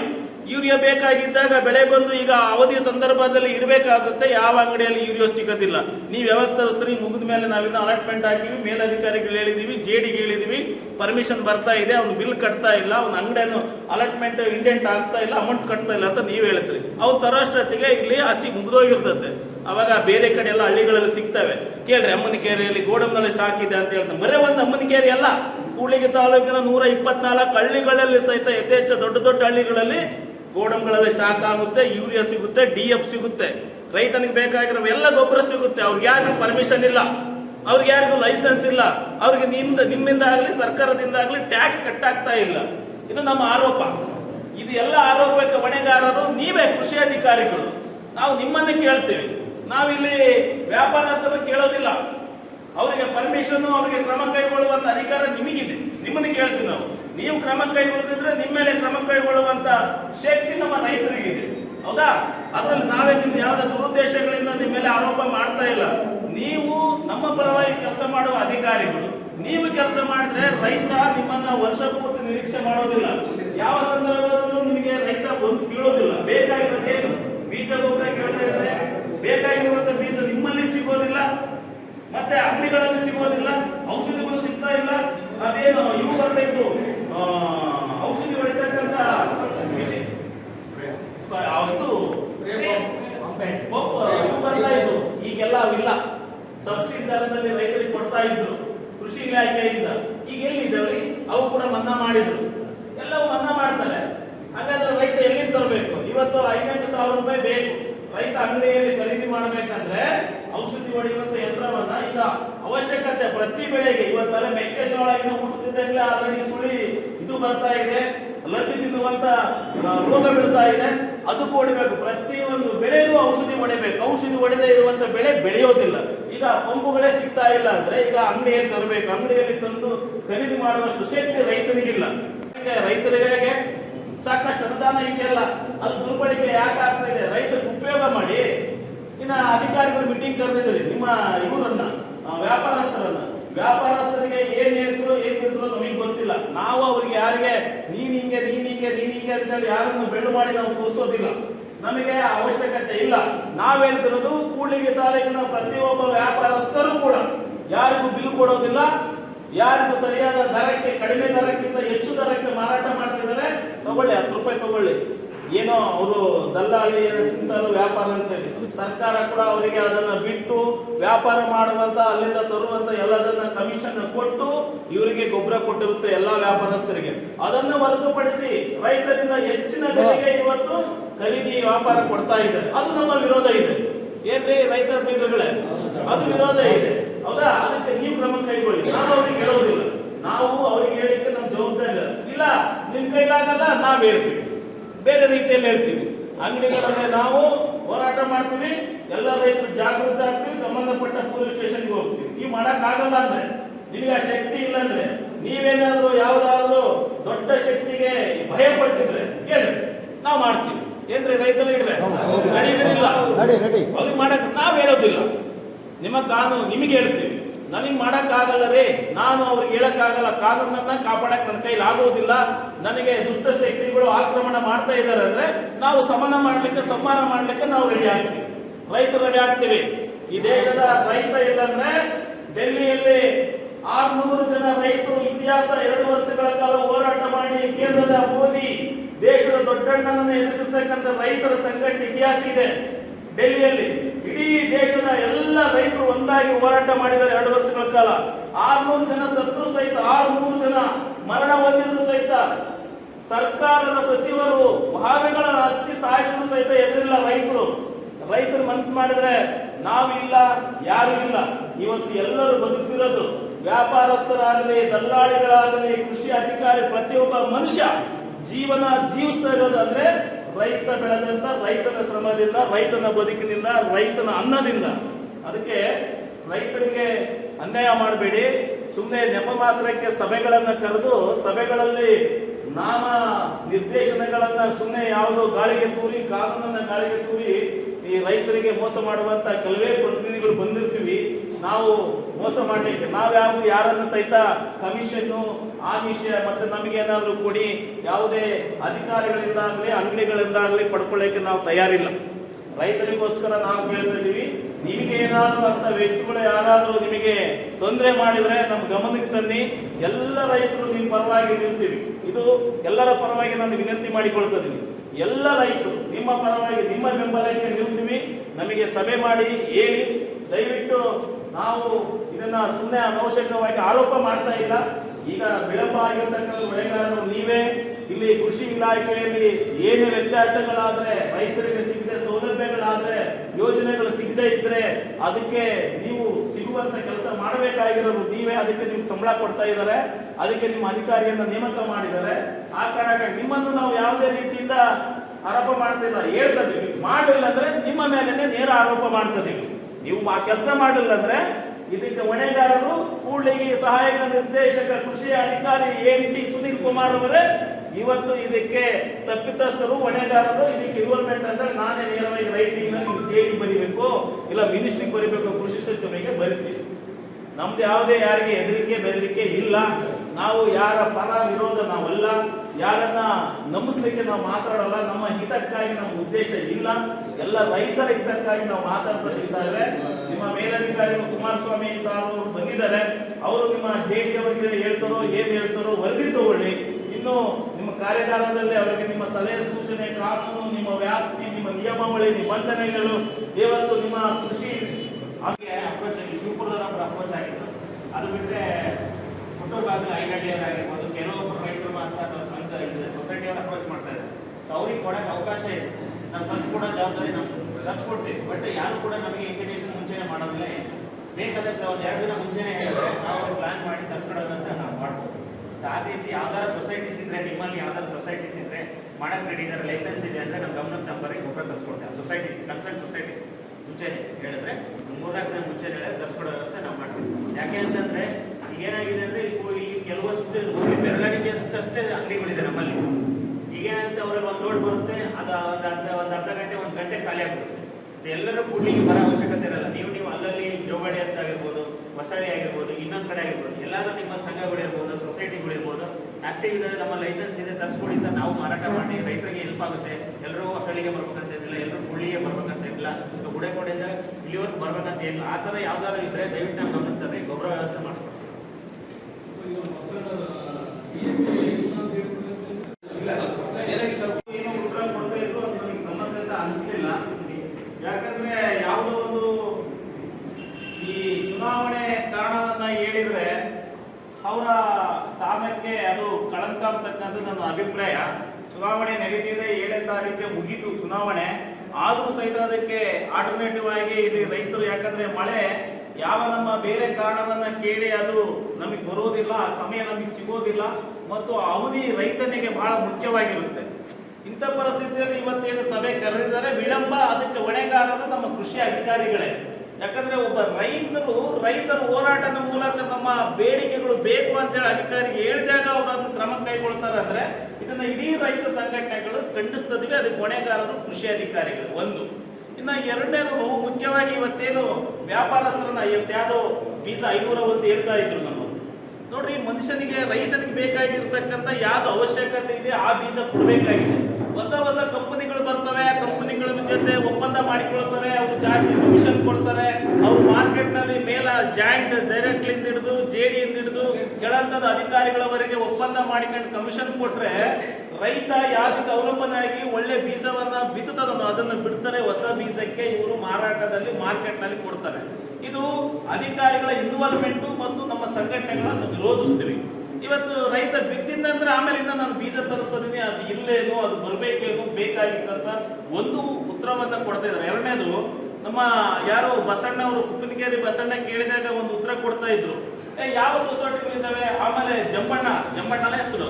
ಯೂರಿಯಾ ಬೇಕಾಗಿದ್ದಾಗ ಬೆಳೆ ಬಂದು ಈಗ ಅವಧಿ ಸಂದರ್ಭದಲ್ಲಿ ಇರಬೇಕಾಗುತ್ತೆ. ಯಾವ ಅಂಗಡಿಯಲ್ಲಿ ಯೂರಿಯಾ ಸಿಗೋದಿಲ್ಲ. ನೀವು ಯಾವಾಗ ತರಿಸ್ತೀರಿ, ಮುಗಿದ ಮೇಲೆ ನಾವಿನ್ನ ಅಲಾಟ್ಮೆಂಟ್ ಹಾಕಿವಿ ಮೇಲಧಿಕಾರಿಗಳು ಹೇಳಿದೀವಿ, ಜೆಡಿಗೆ ಹೇಳಿದೀವಿ ಪರ್ಮಿಷನ್ ಬರ್ತಾ ಇದೆ, ಅವ್ನು ಬಿಲ್ ಕಟ್ತಾ ಇಲ್ಲ, ಅವ್ನ ಅಂಗಡಿಯನ್ನು ಅಲಾಟ್ಮೆಂಟ್ ಇಂಡೆಂಟ್ ಆಗ್ತಾ ಇಲ್ಲ ಅಮೌಂಟ್ ಕಟ್ತಾ ಇಲ್ಲ ಅಂತ ನೀವು ಹೇಳ್ತೀರಿ. ಅವ್ನು ತರೋಷ್ಟೊತ್ತಿಗೆ ಇಲ್ಲಿ ಹಸಿ ಮುಗಿದೋಗಿರ್ತದೆ. ಅವಾಗ ಬೇರೆ ಕಡೆ ಎಲ್ಲ ಹಳ್ಳಿಗಳಲ್ಲಿ ಸಿಗ್ತವೆ. ಕೇಳ್ರಿ ಅಮ್ಮನಿಕೇರಿಯಲ್ಲಿ ಗೋಡಂನಲ್ಲಿ ಸ್ಟಾಕ್ ಇದೆ ಅಂತ ಹೇಳ್ತಾರೆ. ಬರೇ ಒಂದು ಅಮ್ಮನಿಕೇರಿ ಅಲ್ಲ. ಕೂಡ್ಲಿಗಿ ತಾಲೂಕಿನ ನೂರ ಇಪ್ಪತ್ನಾಲ್ಕು ಹಳ್ಳಿಗಳಲ್ಲಿ ಸಹಿತ ಯಥೇಚ್ಛ ದೊಡ್ಡ ದೊಡ್ಡ ಹಳ್ಳಿಗಳಲ್ಲಿ ಗೋಡಂಗಳಲ್ಲಿ ಸ್ಟಾಕ್ ಆಗುತ್ತೆ, ಯೂರಿಯಾ ಸಿಗುತ್ತೆ, ಡಿ ಎಫ್ ಸಿಗುತ್ತೆ. ರೈತನಿಗೆ ಬೇಕಾಗಿರೋ ಎಲ್ಲ ಗೊಬ್ಬರ ಸಿಗುತ್ತೆ. ಅವ್ರಿಗೆ ಯಾರಿಗೂ ಪರ್ಮಿಷನ್ ಇಲ್ಲ. ಅವ್ರಿಗೆ ಯಾರಿಗೂ ಲೈಸೆನ್ಸ್ ಇಲ್ಲ. ಅವ್ರಿಗೆ ನಿಮ್ದ ನಿಮ್ಮಿಂದ ಆಗಲಿ, ಸರ್ಕಾರದಿಂದ ಆಗಲಿ ಟ್ಯಾಕ್ಸ್ ಕಟ್ಟಾಗ್ತಾ ಇಲ್ಲ. ಇದು ನಮ್ಮ ಆರೋಪ. ಇದು ಎಲ್ಲ ಆರೋಪಕ್ಕೆ ಹೊಣೆಗಾರರು, ನೀವೇ ಕೃಷಿ ಅಧಿಕಾರಿಗಳು. ನಾವು ನಿಮ್ಮನ್ನೇ ಕೇಳ್ತೇವೆ. ನಾವಿಲ್ಲಿ ವ್ಯಾಪಾರಸ್ಥರು ಕೇಳೋದಿಲ್ಲ. ಅವರಿಗೆ ಪರ್ಮಿಷನ್ ಅವರಿಗೆ ಕ್ರಮ ಕೈಗೊಳ್ಳುವಂತ ಅಧಿಕಾರ ನಿಮಗಿದೆ. ನಿಮ್ಮನ್ನ ಕೇಳ್ತೀವಿ ನಾವು. ನೀವು ಕ್ರಮ ಕೈಗೊಳ್ಳದಿದ್ರೆ ನಿಮ್ಮ ಮೇಲೆ ಕ್ರಮ ಕೈಗೊಳ್ಳುವಂತ ಶಕ್ತಿ ನಮ್ಮ ರೈತರಿಗಿದೆ ಹೌದಾ? ಅದರಲ್ಲಿ ನಾವೇ ನಿಮ್ದು ಯಾವುದೇ ದುರುದ್ದೇಶಗಳಿಂದ ನಿಮ್ಮ ಮೇಲೆ ಆರೋಪ ಮಾಡ್ತಾ ಇಲ್ಲ. ನೀವು ನಮ್ಮ ಪರವಾಗಿ ಕೆಲಸ ಮಾಡುವ ಅಧಿಕಾರಿಗಳು. ನೀವು ಕೆಲಸ ಮಾಡಿದ್ರೆ ರೈತ ನಿಮ್ಮನ್ನ ವರ್ಷ ಪೂರ್ತಿ ನಿರೀಕ್ಷೆ ಮಾಡೋದಿಲ್ಲ. ಯಾವ ಸಂದರ್ಭದಲ್ಲೂ ನಿಮಗೆ ರೈತ ಒಂದು ಕೇಳೋದಿಲ್ಲ. ಬೇಕಾಗಿರೋದೇನು ಬೀಜ ಗೊಬ್ಬರ ಕೇಳ್ತಾ ಇದ್ರೆ ಬೇಕಾಗಿರುವಂತ ಬೀಜ ನಿಮ್ಮಲ್ಲಿ ಸಿಗೋದಿಲ್ಲ. ಮತ್ತೆ ಅಂಗಡಿಗಳಲ್ಲಿ ಸಿಗೋದಿಲ್ಲ. ಔಷಧಿಗಳು ಸಿಗ್ತಾ ಇಲ್ಲ. ಅದೇನು ಇವು ಆ, ಔಷಧಿ ಇವು ಬರ್ತಾ ಇತ್ತು ಈಗೆಲ್ಲ ಅವಿಲ್ಲ. ಸಬ್ಸಿಡಿ ದರದಲ್ಲಿ ರೈತರಿಗೆ ಕೊಡ್ತಾ ಇದ್ರು. ಕೃಷಿ ಇಲಾಖೆಯಿಂದ. ಈಗ ಎಲ್ಲಿದ್ದಾವ್ರಿ ಅವು ಕೂಡ ಮನ್ನಾ ಮಾಡಿದ್ರು. ಎಲ್ಲವೂ ಮನ್ನಾ ಮಾಡ್ತಾರೆ. ಹಾಗಾದ್ರೆ ರೈತ ಎಲ್ಲಿಂದ ತರಬೇಕು? ಇವತ್ತು ಐದೆಂಟು ಸಾವಿರ ರೂಪಾಯಿ ಬೇಕು. ರೈತ ಅಂಗಡಿಯಲ್ಲಿ ಖರೀದಿ ಮಾಡಬೇಕಂದ್ರೆ ಔಷಧಿ ಹೊಡೆಯುವಂತ ಯಂತ್ರವನ್ನ ಈಗ ಅವಶ್ಯಕತೆ ಪ್ರತಿ ಬೆಳೆಗೆ. ಇವತ್ತೆಲ್ಲ ಮೆಕ್ಕೆಜೋಳ ಇನ್ನು ಹುಟ್ಟುತ್ತಿದ್ದಂಗೆ ಆಲ್ರೆಡಿ ಸುಳಿ ಇದು ಬರ್ತಾ ಇದೆ. ಲಸಿ ತಿನ್ನುವಂತ ರೋಗ ಬೀಳ್ತಾ ಇದೆ. ಅದು ಹೊಡಿಬೇಕು ಪ್ರತಿ ಒಂದು ಬೆಳೆಗೂ ಔಷಧಿ ಹೊಡಿಬೇಕು. ಔಷಧಿ ಹೊಡೆದೇ ಇರುವಂತ ಬೆಳೆ ಬೆಳೆಯೋದಿಲ್ಲ. ಈಗ ಪಂಪುಗಳೇ ಸಿಗ್ತಾ ಇಲ್ಲ ಅಂದ್ರೆ ಈಗ ಅಂಗಡಿಯಲ್ಲಿ ತರಬೇಕು. ಅಂಗಡಿಯಲ್ಲಿ ತಂದು ಖರೀದಿ ಮಾಡುವಷ್ಟು ಶಕ್ತಿ ರೈತನಿಗಿಲ್ಲ. ರೈತರಿಗೆ ಸಾಕಷ್ಟು ಅನುದಾನ ಇದೆಯಲ್ಲ. ಅದು ದುರ್ಬಳಕೆ ಯಾಕೆ ಆಗ್ತಾ ಇದೆ? ರೈತರಿಗೆ ಉಪಯೋಗ ಮಾಡಿ. ಇನ್ನ ಅಧಿಕಾರಿಗಳು ಮೀಟಿಂಗ್ ಕರೆದಿದ್ರಿ ನಿಮ್ಮ ಇವರನ್ನ ವ್ಯಾಪಾರಸ್ಥರನ್ನ. ವ್ಯಾಪಾರಸ್ಥರಿಗೆ ಏನ್ ಹೇಳಿದ್ರು ಏನ್ ಹೇಳಿದ್ರು ನಮಗೆ ಗೊತ್ತಿಲ್ಲ. ನಾವು ಅವ್ರಿಗೆ ಯಾರಿಗೆ, ನೀನ್ ಹಿಂಗೆ ನೀನ್ ಹಿಂಗೆ ನೀನ್ ಹಿಂಗೆ ಅಂತ ಹೇಳಿ ಯಾರನ್ನು ಬೆಳ್ಳು ಮಾಡಿ ನಾವು ಕೂರಿಸೋದಿಲ್ಲ. ನಮಗೆ ಅವಶ್ಯಕತೆ ಇಲ್ಲ. ನಾವ್ ಹೇಳ್ತಿರೋದು ಕೂಡ್ಲಿಗೆ ತಾಲೂಕಿನ ಪ್ರತಿಯೊಬ್ಬ ವ್ಯಾಪಾರಸ್ಥರು ಕೂಡ ಯಾರಿಗೂ ಬಿಲ್ ಕೊಡೋದಿಲ್ಲ, ಯಾರಿಗೂ ಸರಿಯಾದ ದರಕ್ಕೆ, ಕಡಿಮೆ ದರಕ್ಕಿಂತ ಹೆಚ್ಚು ದರಕ್ಕೆ ಮಾರಾಟ ಮಾಡ್ತಿದ್ದಾರೆ, ತಗೊಳ್ಳಿ, ಹತ್ತು ರೂಪಾಯಿ ತಗೊಳ್ಳಿ. ಏನೋ ಅವರು ದಲ್ಲಾಳಿ ಸಿಂತಲು ವ್ಯಾಪಾರ ಅಂತೇಳಿ. ಸರ್ಕಾರ ಕೂಡ ಅವರಿಗೆ ಅದನ್ನ ಬಿಟ್ಟು ವ್ಯಾಪಾರ ಮಾಡುವಂತ, ಅಲ್ಲಿಂದ ತರುವಂತ ಎಲ್ಲದನ್ನ ಕಮಿಷನ್ ಕೊಟ್ಟು ಇವರಿಗೆ ಗೊಬ್ಬರ ಕೊಟ್ಟಿರುತ್ತೆ ಎಲ್ಲಾ ವ್ಯಾಪಾರಸ್ಥರಿಗೆ. ಅದನ್ನು ಹೊರತುಪಡಿಸಿ ರೈತರಿಂದ ಹೆಚ್ಚಿನ ಬೆಲೆಗೆ ಇವತ್ತು ಖರೀದಿ ವ್ಯಾಪಾರ ಕೊಡ್ತಾ ಇದೆ ಅದು ನಮ್ಮ ವಿರೋಧ ಇದೆ. ಏನ್ರಿ ರೈತರ ಮಿತ್ರಗಳೇ? ಅದು ವಿರೋಧ ಇದೆ. ಹೌದಾ? ಅದಕ್ಕೆ ನೀವು ಕ್ರಮ ಕೈಗೊಳ್ಳಿ. ನಾವು ಅವ್ರಿಗೆ ಹೇಳೋದಿಲ್ಲ. ನಾವು ಅವ್ರಿಗೆ ಹೇಳಿಕ್ಕೆ ನಮ್ಮ ಜವಾಬ್ದಾರಿ ಇಲ್ಲ, ನಿಮ್ ಕೈಲಾಗಲ್ಲ, ನಾವ್ ಹೇಳ್ತೀವಿ. ಬೇರೆ ರೀತಿಯಲ್ಲಿ ಹೇಳ್ತೀವಿ. ಅಂಗಡಿಗಳಲ್ಲಿ ನಾವು ಹೋರಾಟ ಮಾಡ್ತೀವಿ ಎಲ್ಲ ರೈತರು ಜಾಗೃತ ಆಗ್ತೀವಿ ಸಂಬಂಧಪಟ್ಟ ಪೊಲೀಸ್ ಸ್ಟೇಷನ್ಗೆ ಹೋಗ್ತೀವಿ. ನೀವು ಮಾಡಕ್ ಆಗಲ್ಲ ಅಂದ್ರೆ ನಿಮಗೆ ಆ ಶಕ್ತಿ ಇಲ್ಲ ಅಂದ್ರೆ ನೀವೇನಾದ್ರೂ ಯಾವ್ದಾದ್ರು ದೊಡ್ಡ ಶಕ್ತಿಗೆ ಭಯ ಪಟ್ಟಿದ್ರೆ ಹೇಳ್ರಿ ನಾವು ಮಾಡ್ತೀವಿ. ಏನ್ರಿ ರೈತರು ಇಡ್ರೆ ನಡೀದ್ರಿಲ್ಲ ನಡಿ ನಡಿ. ಅವ್ರಿಗೆ ಮಾಡಕ್ ನಾವ್ ಹೇಳೋದಿಲ್ಲ. ನಿಮ್ಮ ಕಾನೂನು ನಿಮಗೆ ಹೇಳ್ತೀವಿ. ನನಗೆ ಮಾಡಕ್ ಆಗಲ್ಲ ರೀ. ನಾನು ಅವ್ರಿಗೆ ಹೇಳಕ್ ಆಗಲ್ಲ. ಕಾನೂನನ್ನ ಕಾಪಾಡಕ್ ನನ್ನ ಕೈಲಿ ಆಗೋದಿಲ್ಲ ನನಗೆ ದುಷ್ಟ ಶಕ್ತಿಗಳು ಆಕ್ರಮಣ ಮಾಡ್ತಾ ಇದ್ದಾರೆ ಅಂದ್ರೆ ನಾವು ಸಮನ ಮಾಡ್ಲಿಕ್ಕೆ, ಸಂಹಾರ ಮಾಡ್ಲಿಕ್ಕೆ ನಾವು ರೆಡಿ ಆಗ್ತೀವಿ. ರೈತರು ರೆಡಿ ಆಗ್ತೀವಿ. ಈ ದೇಶದ ರೈತ ಇಲ್ಲಂದ್ರೆ ಡೆಲ್ಲಿಯಲ್ಲಿ ಆರ್ನೂರು ಜನ ರೈತರು ಇತಿಹಾಸ ಎರಡು ವರ್ಷಗಳ ಕಾಲ ಹೋರಾಟ ಮಾಡಿ ಕೇಂದ್ರದ ಮೋದಿ ದೇಶದ ದೊಡ್ಡಣ್ಣನನ್ನು ಎದುರಿಸತಕ್ಕಂತ ರೈತರ ಸಂಘಟನೆ ಇತಿಹಾಸ ಇದೆ. ಡೆಲ್ಲಿಯಲ್ಲಿ ಇಡೀ ದೇಶದ ಎಲ್ಲ ರೈತರು ಒಂದಾಗಿ ಹೋರಾಟ ಮಾಡಿದ್ದಾರೆ ಎರಡು ವರ್ಷಗಳ ಕಾಲ. ಆರ್ನೂರು ಜನ ಸತ್ರು ಸಹಿತ, ಆರ್ನೂರು ಜನ ಮರಣ ಹೊಂದಿದ್ರು ಸಹಿತ ಸರ್ಕಾರದ ಸಚಿವರು ವಾಹನಗಳ ಹಚ್ಚಿ ಸಾಯಿಸಲು ಸಹಿತ ಎದುರಿಲ್ಲ ರೈತರು. ರೈತರು ಮನಸ್ಸು ಮಾಡಿದ್ರೆ ನಾವಿಲ್ಲ ಯಾರು ಇಲ್ಲ. ಇವತ್ತು ಎಲ್ಲರೂ ಬದುಕಿರೋದು ವ್ಯಾಪಾರಸ್ಥರಾಗಲಿ, ದಲ್ಲಾಳಿಗಳಾಗಲಿ, ಕೃಷಿ ಅಧಿಕಾರಿ, ಪ್ರತಿಯೊಬ್ಬ ಮನುಷ್ಯ ಜೀವನ ಜೀವಿಸ್ತಾ ಇರೋದು ಅಂದ್ರೆ ರೈತ ಬೆಳೆದಂತ ರೈತನ ಶ್ರಮದಿಂದ, ರೈತನ ಬದುಕಿನಿಂದ, ರೈತನ ಅನ್ನದಿಂದ. ಅದಕ್ಕೆ ರೈತರಿಗೆ ಅನ್ಯಾಯ ಮಾಡಬೇಡಿ. ಸುಮ್ಮನೆ ನೆಪ ಮಾತ್ರಕ್ಕೆ ಸಭೆಗಳನ್ನು ಕರೆದು ಸಭೆಗಳಲ್ಲಿ ನಾಮ ನಿರ್ದೇಶನಗಳನ್ನ ಸುಮ್ಮನೆ ಯಾವುದೋ ಗಾಳಿಗೆ ತೂರಿ, ಕಾನೂನನ್ನ ಗಾಳಿಗೆ ತೂರಿ ಈ ರೈತರಿಗೆ ಮೋಸ ಮಾಡುವಂತ ಕೆಲವೇ ಪ್ರತಿನಿಧಿಗಳು ಬಂದಿರ್ತೀವಿ. ನಾವು ಮೋಸ ಮಾಡಲಿಕ್ಕೆ ನಾವ್ಯಾವುದು ಯಾರನ್ನ ಸಹಿತ ಕಮಿಷನ್ನು, ಆಮಿಷ ಮತ್ತೆ ನಮಗೇನಾದ್ರೂ ಕೊಡಿ, ಯಾವುದೇ ಅಧಿಕಾರಿಗಳಿಂದಾಗಲಿ, ಅಂಗಡಿಗಳಿಂದಾಗಲಿ ಪಡ್ಕೊಳ್ಳಿಕ್ಕೆ ನಾವು ತಯಾರಿಲ್ಲ. ರೈತರಿಗೋಸ್ಕರ ನಾವು ಕೇಳ್ತಾ ಇದೀವಿ ನಿಮಗೆ ಏನಾದರೂ ಅಂತ ವ್ಯಕ್ತಿಗಳು ಯಾರಾದರೂ ನಿಮಗೆ ತೊಂದರೆ ಮಾಡಿದರೆ ನಮ್ಮ ಗಮನಕ್ಕೆ ತನ್ನಿ. ಎಲ್ಲ ರೈತರು ನಿಮ್ಮ ಪರವಾಗಿ ನಿಲ್ತೀವಿ ಇದು ಎಲ್ಲರ ಪರವಾಗಿ ನಾನು ವಿನಂತಿ ಮಾಡಿಕೊಳ್ತಿದ್ದೀನಿ ಎಲ್ಲ ರೈತರು ನಿಮ್ಮ ಪರವಾಗಿ, ನಿಮ್ಮ ಬೆಂಬಲಕ್ಕೆ ನಿಲ್ತೀವಿ ನಮಗೆ ಸಭೆ ಮಾಡಿ ಹೇಳಿ, ದಯವಿಟ್ಟು ನಾವು ಇದನ್ನ ಸುಮ್ಮನೆ ಅನವಶ್ಯಕವಾಗಿ ಆರೋಪ ಮಾಡ್ತಾ ಇಲ್ಲ. ಈಗ ವಿಳಂಬ ಆಗಿರ್ತಕ್ಕಂಥ ಬೆಳೆಗಾರರು ನೀವೇ, ಇಲ್ಲಿ ಕೃಷಿ ಇಲಾಖೆಯಲ್ಲಿ ಏನೇ ವ್ಯತ್ಯಾಸಗಳಾದ್ರೆ ರೈತರಿಗೆ ಸಿಗದೆ ಸೌಲಭ್ಯಗಳಾದ್ರೆ ಯೋಜನೆಗಳು ಸಿಗದೆ ಇದ್ರೆ ಅದಕ್ಕೆ ನೀವು ಸಿಗುವಂತ ಕೆಲಸ ಮಾಡಬೇಕಾಗಿರೋದು ನೀವೇ ಅದಕ್ಕೆ ನಿಮ್ಗೆ ಸಂಬಳ ಕೊಡ್ತಾ ಇದ್ದಾರೆ, ಅದಕ್ಕೆ ನಿಮ್ಮ ಅಧಿಕಾರಿಯನ್ನ ನೇಮಕ ಮಾಡಿದ್ದಾರೆ. ಆ ಕಾರಣಕ್ಕಾಗಿ ನಿಮ್ಮನ್ನು ನಾವು ಯಾವುದೇ ರೀತಿಯಿಂದ ಆರೋಪ ಮಾಡ್ತಿಲ್ಲ. ಹೇಳ್ತಾ ಮಾಡಲಿಲ್ಲ ಅಂದ್ರೆ ನಿಮ್ಮ ಮೇಲೆನೆ ನೇರ ಆರೋಪ ಮಾಡ್ತಾ ಇದೀವಿ. ನೀವು ಆ ಕೆಲಸ ಮಾಡಲಿಲ್ಲ ಅಂದ್ರೆ ಇದಕ್ಕೆ ಹೊಣೆಗಾರರು, ಕೂಡ್ಲಿಗಿ ಸಹಾಯಕ ನಿರ್ದೇಶಕ, ಕೃಷಿ ಅಧಿಕಾರಿ ಎನ್ ಟಿ ಸುನೀಲ್ ಕುಮಾರ್ ಅವರೇ ಇವತ್ತು ಇದಕ್ಕೆ ತಪ್ಪಿತಸ್ಥರು, ಹೊಣೆಗಾರರು, ಇದಕ್ಕೆ ಇನ್ವಾಲ್ವ್ಮೆಂಟ್ ಅಂದ್ರೆ ನಾನೇ ನೇರವಾಗಿ ರೈಟಿಂಗ್ನಲ್ಲಿ ಜೇಡಿ ಬರಿಬೇಕು, ಇಲ್ಲ ಮಿನಿಸ್ಟ್ರಿಗೆ ಬರಿಬೇಕು, ಕೃಷಿ ಸಚಿವರಿಗೆ ಬರಿತೀವಿ ನಮ್ದು ಯಾವುದೇ ಯಾರಿಗೆ ಹೆದರಿಕೆ, ಬೆದರಿಕೆ ಇಲ್ಲ. ನಾವು ಯಾರ ಪರ ವಿರೋಧ ನಾವಲ್ಲ. ಯಾರನ್ನ ನಂಬಿಸ್ಲಿಕ್ಕೆ ನಾವು ಮಾತಾಡಲ್ಲ. ನಮ್ಮ ಹಿತಕ್ಕಾಗಿ ನಮ್ಮ ಉದ್ದೇಶ ಇಲ್ಲ. ಎಲ್ಲ ರೈತರ ಹಿತಕ್ಕಾಗಿ ನಾವು ಮಾತಾಡ್ತಿದ್ದಾರೆ ನಿಮ್ಮ ಮೇಲಧಿಕಾರಿಗಳು ಕುಮಾರಸ್ವಾಮಿ ಸಾರು ಬಂದಿದ್ದಾರೆ. ಅವರು ನಿಮ್ಮ ಜೆಡಿ ಅವರಿಗೆ ಹೇಳ್ತಾರೋ, ಏನ್ ಹೇಳ್ತಾರೋ, ವರದಿ ತಗೊಳ್ಳಿ. ಇನ್ನು ಕಾರ್ಯಕಾಲದಲ್ಲಿ ಅವರಿಗೆ ನಿಮ್ಮ ಸಲಹೆ, ಸೂಚನೆ, ಕಾನೂನು, ನಿಮ್ಮ ವ್ಯಾಪ್ತಿ, ನಿಮ್ಮ ನಿಯಮಾವಳಿ, ನಿಬಂಧನೆಗಳು ಇವತ್ತು ನಿಮ್ಮ ಕೃಷಿ. ಹಾಗೆ ಅಪ್ರೋಚ್ ಆಗಿ ಶಿವಪುರದ ನಮ್ಮ ಅಪ್ರೋಚ್ ಆಗಿತ್ತು ಅದು ಬಿಟ್ಟರೆ ಐನಹಳ್ಳಿಯವರು ಆಗಿರ್ಬೋದು ಕೆಲವೊಬ್ಬರು ರೈತರು ಮಾತ್ರ ಸ್ವಂತ ಸೊಸೈಟಿಯವರು ಅಪ್ರೋಚ್ ಮಾಡ್ತಾ ಇದ್ದಾರೆ. ಸೊ ಅವ್ರಿಗೆ ಕೊಡೋಕೆ ಅವಕಾಶ ಇದೆ. ನಾವು ಕಲ್ಸ್ಕೊಡೋ ಜವಾಬ್ದಾರಿ ನಾವು ಕಲ್ಸ್ಕೊಡ್ತೀವಿ ಬಟ್ ಯಾರು ಕೂಡ ನಮಗೆ ಇನ್ವಿಟೇಷನ್ ಮುಂಚೆನೇ ಮಾಡೋದಿಲ್ಲ. ಬೇಕಾದ್ರೆ ಒಂದು ಎರಡು ದಿನ ಮುಂಚೆನೆ ಹೇಳಿದ್ರೆ ನಾವು ಪ್ಲಾನ್ ಮಾಡಿ ಕಲ್ಸ್ಕೊಡೋ ವ್ಯವಸ್ಥೆ ನಾವು ಮಾಡ್ಬೋದು. ಆ ರೀತಿ ಯಾವ್ದಾರ ಸೊಸೈಟೀಸ್ ಇದ್ರೆ, ನಿಮ್ಮಲ್ಲಿ ಯಾವ್ದಾರ ಸೊಸೈಟೀಸ್ ಇದ್ರೆ ಮಾಡಕ್ ರೆಡಿ ಇದ್ದಾರೆ ಲೈಸೆನ್ಸ್ ಇದೆ ಅಂದ್ರೆ ನಮ್ಮ ಗಮನ ತಂಬರಿ ಗೊಬ್ಬರ ತರಿಸ್ಕೊಡ್ತೇವೆ ಸೊಸೈಟೀಸ್ ಕನ್ಸಲ್ಟ್ ಸೊಸೈಟೀಸ್ ಮುಂಚೆ ಹೇಳಿದ್ರೆ ಮೂರ್ನಾಲ್ಕು ದಿನ ಮುಂಚೆ ಹೇಳಿ ತರಿಸ್ಕೊಡೋ ವ್ಯವಸ್ಥೆ ನಾವು ಮಾಡ್ತೀವಿ. ಯಾಕೆ ಅಂತಂದ್ರೆ, ಈಗ ಏನಾಗಿದೆ ಅಂದ್ರೆ ಈ ಕೆಲವಷ್ಟು ಹೋಗಿ ಬೆರಳಿಗೆ ಅಷ್ಟೇ ಅಂಗಡಿಗಳಿದೆ ನಮ್ಮಲ್ಲಿ. ಈಗ ಏನಾಗುತ್ತೆ ಅವ್ರಿಗೆ ಒಂದು ಲೋಡ್ ಬರುತ್ತೆ, ಅದು ಒಂದು ಅರ್ಧ ಒಂದು ಅರ್ಧ ಗಂಟೆ, ಒಂದು ಗಂಟೆ ಖಾಲಿ ಆಗ್ಬಿಡುತ್ತೆ. ಎಲ್ಲರೂ ಕೂಡ್ಲಿಕ್ಕೆ ಬರೋ ಅವಶ್ಯಕತೆ ಇರಲ್ಲ. ನೀವು ನೀವು ಅಲ್ಲಲ್ಲಿ ಜೋಗಾಡಿ ಅಂತ ಆಗಿರ್ಬೋದು ಹೊಸಳ್ಳಿ ಆಗಿರ್ಬೋದು, ಇನ್ನೊಂದು ಕಡೆ ಆಗಿರ್ಬೋದು, ಎಲ್ಲಾದ್ರೂ ನಿಮ್ಮ ಸಂಘಗಳಿರ್ಬೋದು, ಸೊಸೈಟಿಗಳಿರ್ಬೋದು ಆಕ್ಟಿವ್ ಇದೆ ನಮ್ಮ ಲೈಸೆನ್ಸ್ ಇದೆ, ತರಿಸ್ಕೊಡಿ ಸರ್, ನಾವು ಮಾರಾಟ ಮಾಡಿ, ರೈತರಿಗೆ ಹೆಲ್ಪ್ ಆಗುತ್ತೆ. ಎಲ್ಲರೂ ಹೊಸಳಿಗೆ ಬರ್ಬೇಕಂತ ಇರಲಿಲ್ಲ ಎಲ್ಲರೂ ಹುಳಿಗೆ ಬರ್ಬೇಕಂತ ಇರಲಿಲ್ಲ. ಗುಡೆಕೋಡಿಂದ ಇಲ್ಲಿವರೆಗೆ ಬರ್ಬೇಕಂತ ಇಲ್ಲ. ಆ ಥರ ಯಾವ್ದಾದ್ರು ಇದ್ರೆ ದಯವಿಟ್ಟು ನಾವು ಗಮನಿಸ್ತಾರೆ ಗೊಬ್ಬರ ವ್ಯವಸ್ಥೆ ಮಾಡಿಸ್ಕೊಡ್ತೀವಿ ಏನು ಉತ್ತರ ಕೊಡ್ತಾ ಇದ್ರು ಅದು ನನಗೆ ಸಮಂಜಸ ಅನಿಸ್ಲಿಲ್ಲ ಯಾಕಂದ್ರೆ ಯಾವುದೋ ಒಂದು ಈ ಚುನಾವಣೆ ಕಾರಣವನ್ನ ಹೇಳಿದ್ರೆ ಅವರ ಸ್ಥಾನಕ್ಕೆ ಅದು ಕಳಂಕ ಅಂತಕ್ಕಂಥದ್ದು ನನ್ನ ಅಭಿಪ್ರಾಯ. ಚುನಾವಣೆ ನಡೀತಿದೆ, ಏಳನೇ ತಾರೀಕಿಗೆ ಮುಗೀತು ಚುನಾವಣೆ. ಆದರೂ ಸಹಿತ ಅದಕ್ಕೆ ಆಲ್ಟರ್ನೇಟಿವ್ ಆಗಿ ಇದು ರೈತರು ಯಾಕಂದ್ರೆ ಮಳೆ ಯಾವ ನಮ್ಮ ಬೇರೆ ಕಾರಣವನ್ನ ಕೇಳಿ ಅದು ನಮಗೆ ಬರೋದಿಲ್ಲ, ಆ ಸಮಯ ನಮಗೆ ಸಿಗೋದಿಲ್ಲ ಮತ್ತು ಅವಧಿ ರೈತನಿಗೆ ಬಹಳ ಮುಖ್ಯವಾಗಿರುತ್ತೆ. ಇಂಥ ಪರಿಸ್ಥಿತಿಯಲ್ಲಿ ಇವತ್ತೇನು ಸಭೆ ಕರೆದಿದ್ದಾರೆ, ವಿಳಂಬ ಅದಕ್ಕೆ ಹೊಣೆಗಾರರು ನಮ್ಮ ಕೃಷಿ ಅಧಿಕಾರಿಗಳೇ. ಯಾಕಂದ್ರೆ ಒಬ್ಬ ರೈತರು, ರೈತರ ಹೋರಾಟದ ಮೂಲಕ ತಮ್ಮ ಬೇಡಿಕೆಗಳು ಬೇಕು ಅಂತೇಳಿ ಅಧಿಕಾರಿಗೆ ಹೇಳಿದಾಗ ಅವರು ಅದನ್ನು ಕ್ರಮ ಕೈಗೊಳ್ತಾರೆ ಅಂದ್ರೆ ಇದನ್ನ ಇಡೀ ರೈತ ಸಂಘಟನೆಗಳು ಖಂಡಿಸ್ತದ್ವಿ ಅದಕ್ಕೆ ಹೊಣೆಗಾರರು ಕೃಷಿ ಅಧಿಕಾರಿಗಳು, ಒಂದು. ಇನ್ನ ಎರಡನೇದು ಬಹು ಮುಖ್ಯವಾಗಿ ಇವತ್ತೇನು ವ್ಯಾಪಾರಸ್ಥರನ್ನ ಇವತ್ತ್ಯಾವುದೋ ಬೀಜ ಐನೂರ ಒಂದು ಹೇಳ್ತಾ ಇದ್ರು ನಮ್ಮ. ನೋಡ್ರಿ, ಮನುಷ್ಯನಿಗೆ ರೈತನಿಗೆ ಬೇಕಾಗಿರ್ತಕ್ಕಂಥ ಯಾವ್ದು ಅವಶ್ಯಕತೆ ಇದೆ, ಆ ಬೀಜ ಕೊಡಬೇಕಾಗಿದೆ. ಜೊತೆ ಒಪ್ಪಂದ ಮಾಡಿಕೊಳ್ತಾರೆ ಅವರು ಜಾಸ್ತಿ ಕಮಿಷನ್ ಕೊಡ್ತಾರೆ. ಅವರು ಮಾರ್ಕೆಟ್ನಲ್ಲಿ ಮೇಲ ಜಾಯಿಂಟ್ ಡೈರೆಕ್ಟ್ಲಿಂದ ಹಿಡಿದು ಜೆಡಿಯಿಂದ ಹಿಡಿದು ಕೆಳಹಂತದ ಅಧಿಕಾರಿಗಳವರೆಗೆ ಒಪ್ಪಂದ ಮಾಡಿಕೊಂಡು ಕಮಿಷನ್ ಕೊಟ್ರೆ ರೈತ ಯಾವ್ದಕ್ಕೆ ಅವಲಂಬನೆ ಆಗಿ ಒಳ್ಳೆ ಬೀಜವನ್ನ ಬಿತ್ತದನ್ನು ಅದನ್ನು ಬಿಡ್ತಾರೆ. ಹೊಸ ಬೀಜಕ್ಕೆ ಇವರು ಮಾರಾಟದಲ್ಲಿ ಮಾರ್ಕೆಟ್ನಲ್ಲಿ ಕೊಡ್ತಾರೆ. ಇದು ಅಧಿಕಾರಿಗಳ ಇನ್ವಾಲ್ವ್ಮೆಂಟು ಮತ್ತು ನಮ್ಮ ಸಂಘಟನೆಗಳನ್ನು ವಿರೋಧಿಸ್ತೀವಿ. ಇವತ್ತು ರೈತ ಬಿತ್ತಿದ್ದಂದ್ರೆ ಆಮೇಲಿಂದ ನಾನು ಬೀಜ ತರಿಸ್ತಿದ್ದೀನಿ ಅದು ಇಲ್ಲೇನೋ, ಅದು ಬರಬೇಕೇನು, ಬೇಕಾಗಿತ್ತಂತ ಒಂದು ಉತ್ತರವನ್ನ ಕೊಡ್ತಾ ಇದ್ದಾರೆ. ಎರಡನೇದು, ನಮ್ಮ ಯಾರೋ ಬಸಣ್ಣ ಅವರು, ಕುಪ್ಪನಕೇರಿ ಬಸಣ್ಣ ಕೇಳಿದಾಗ ಒಂದು ಉತ್ತರ ಕೊಡ್ತಾ ಇದ್ರು. ಯಾವ ಸೊಸೈಟಿಗಳಿದ್ದಾವೆ ಆಮೇಲೆ ಜಂಬಣ್ಣ, ಜಂಬಣ್ಣನ ಹೆಸರು.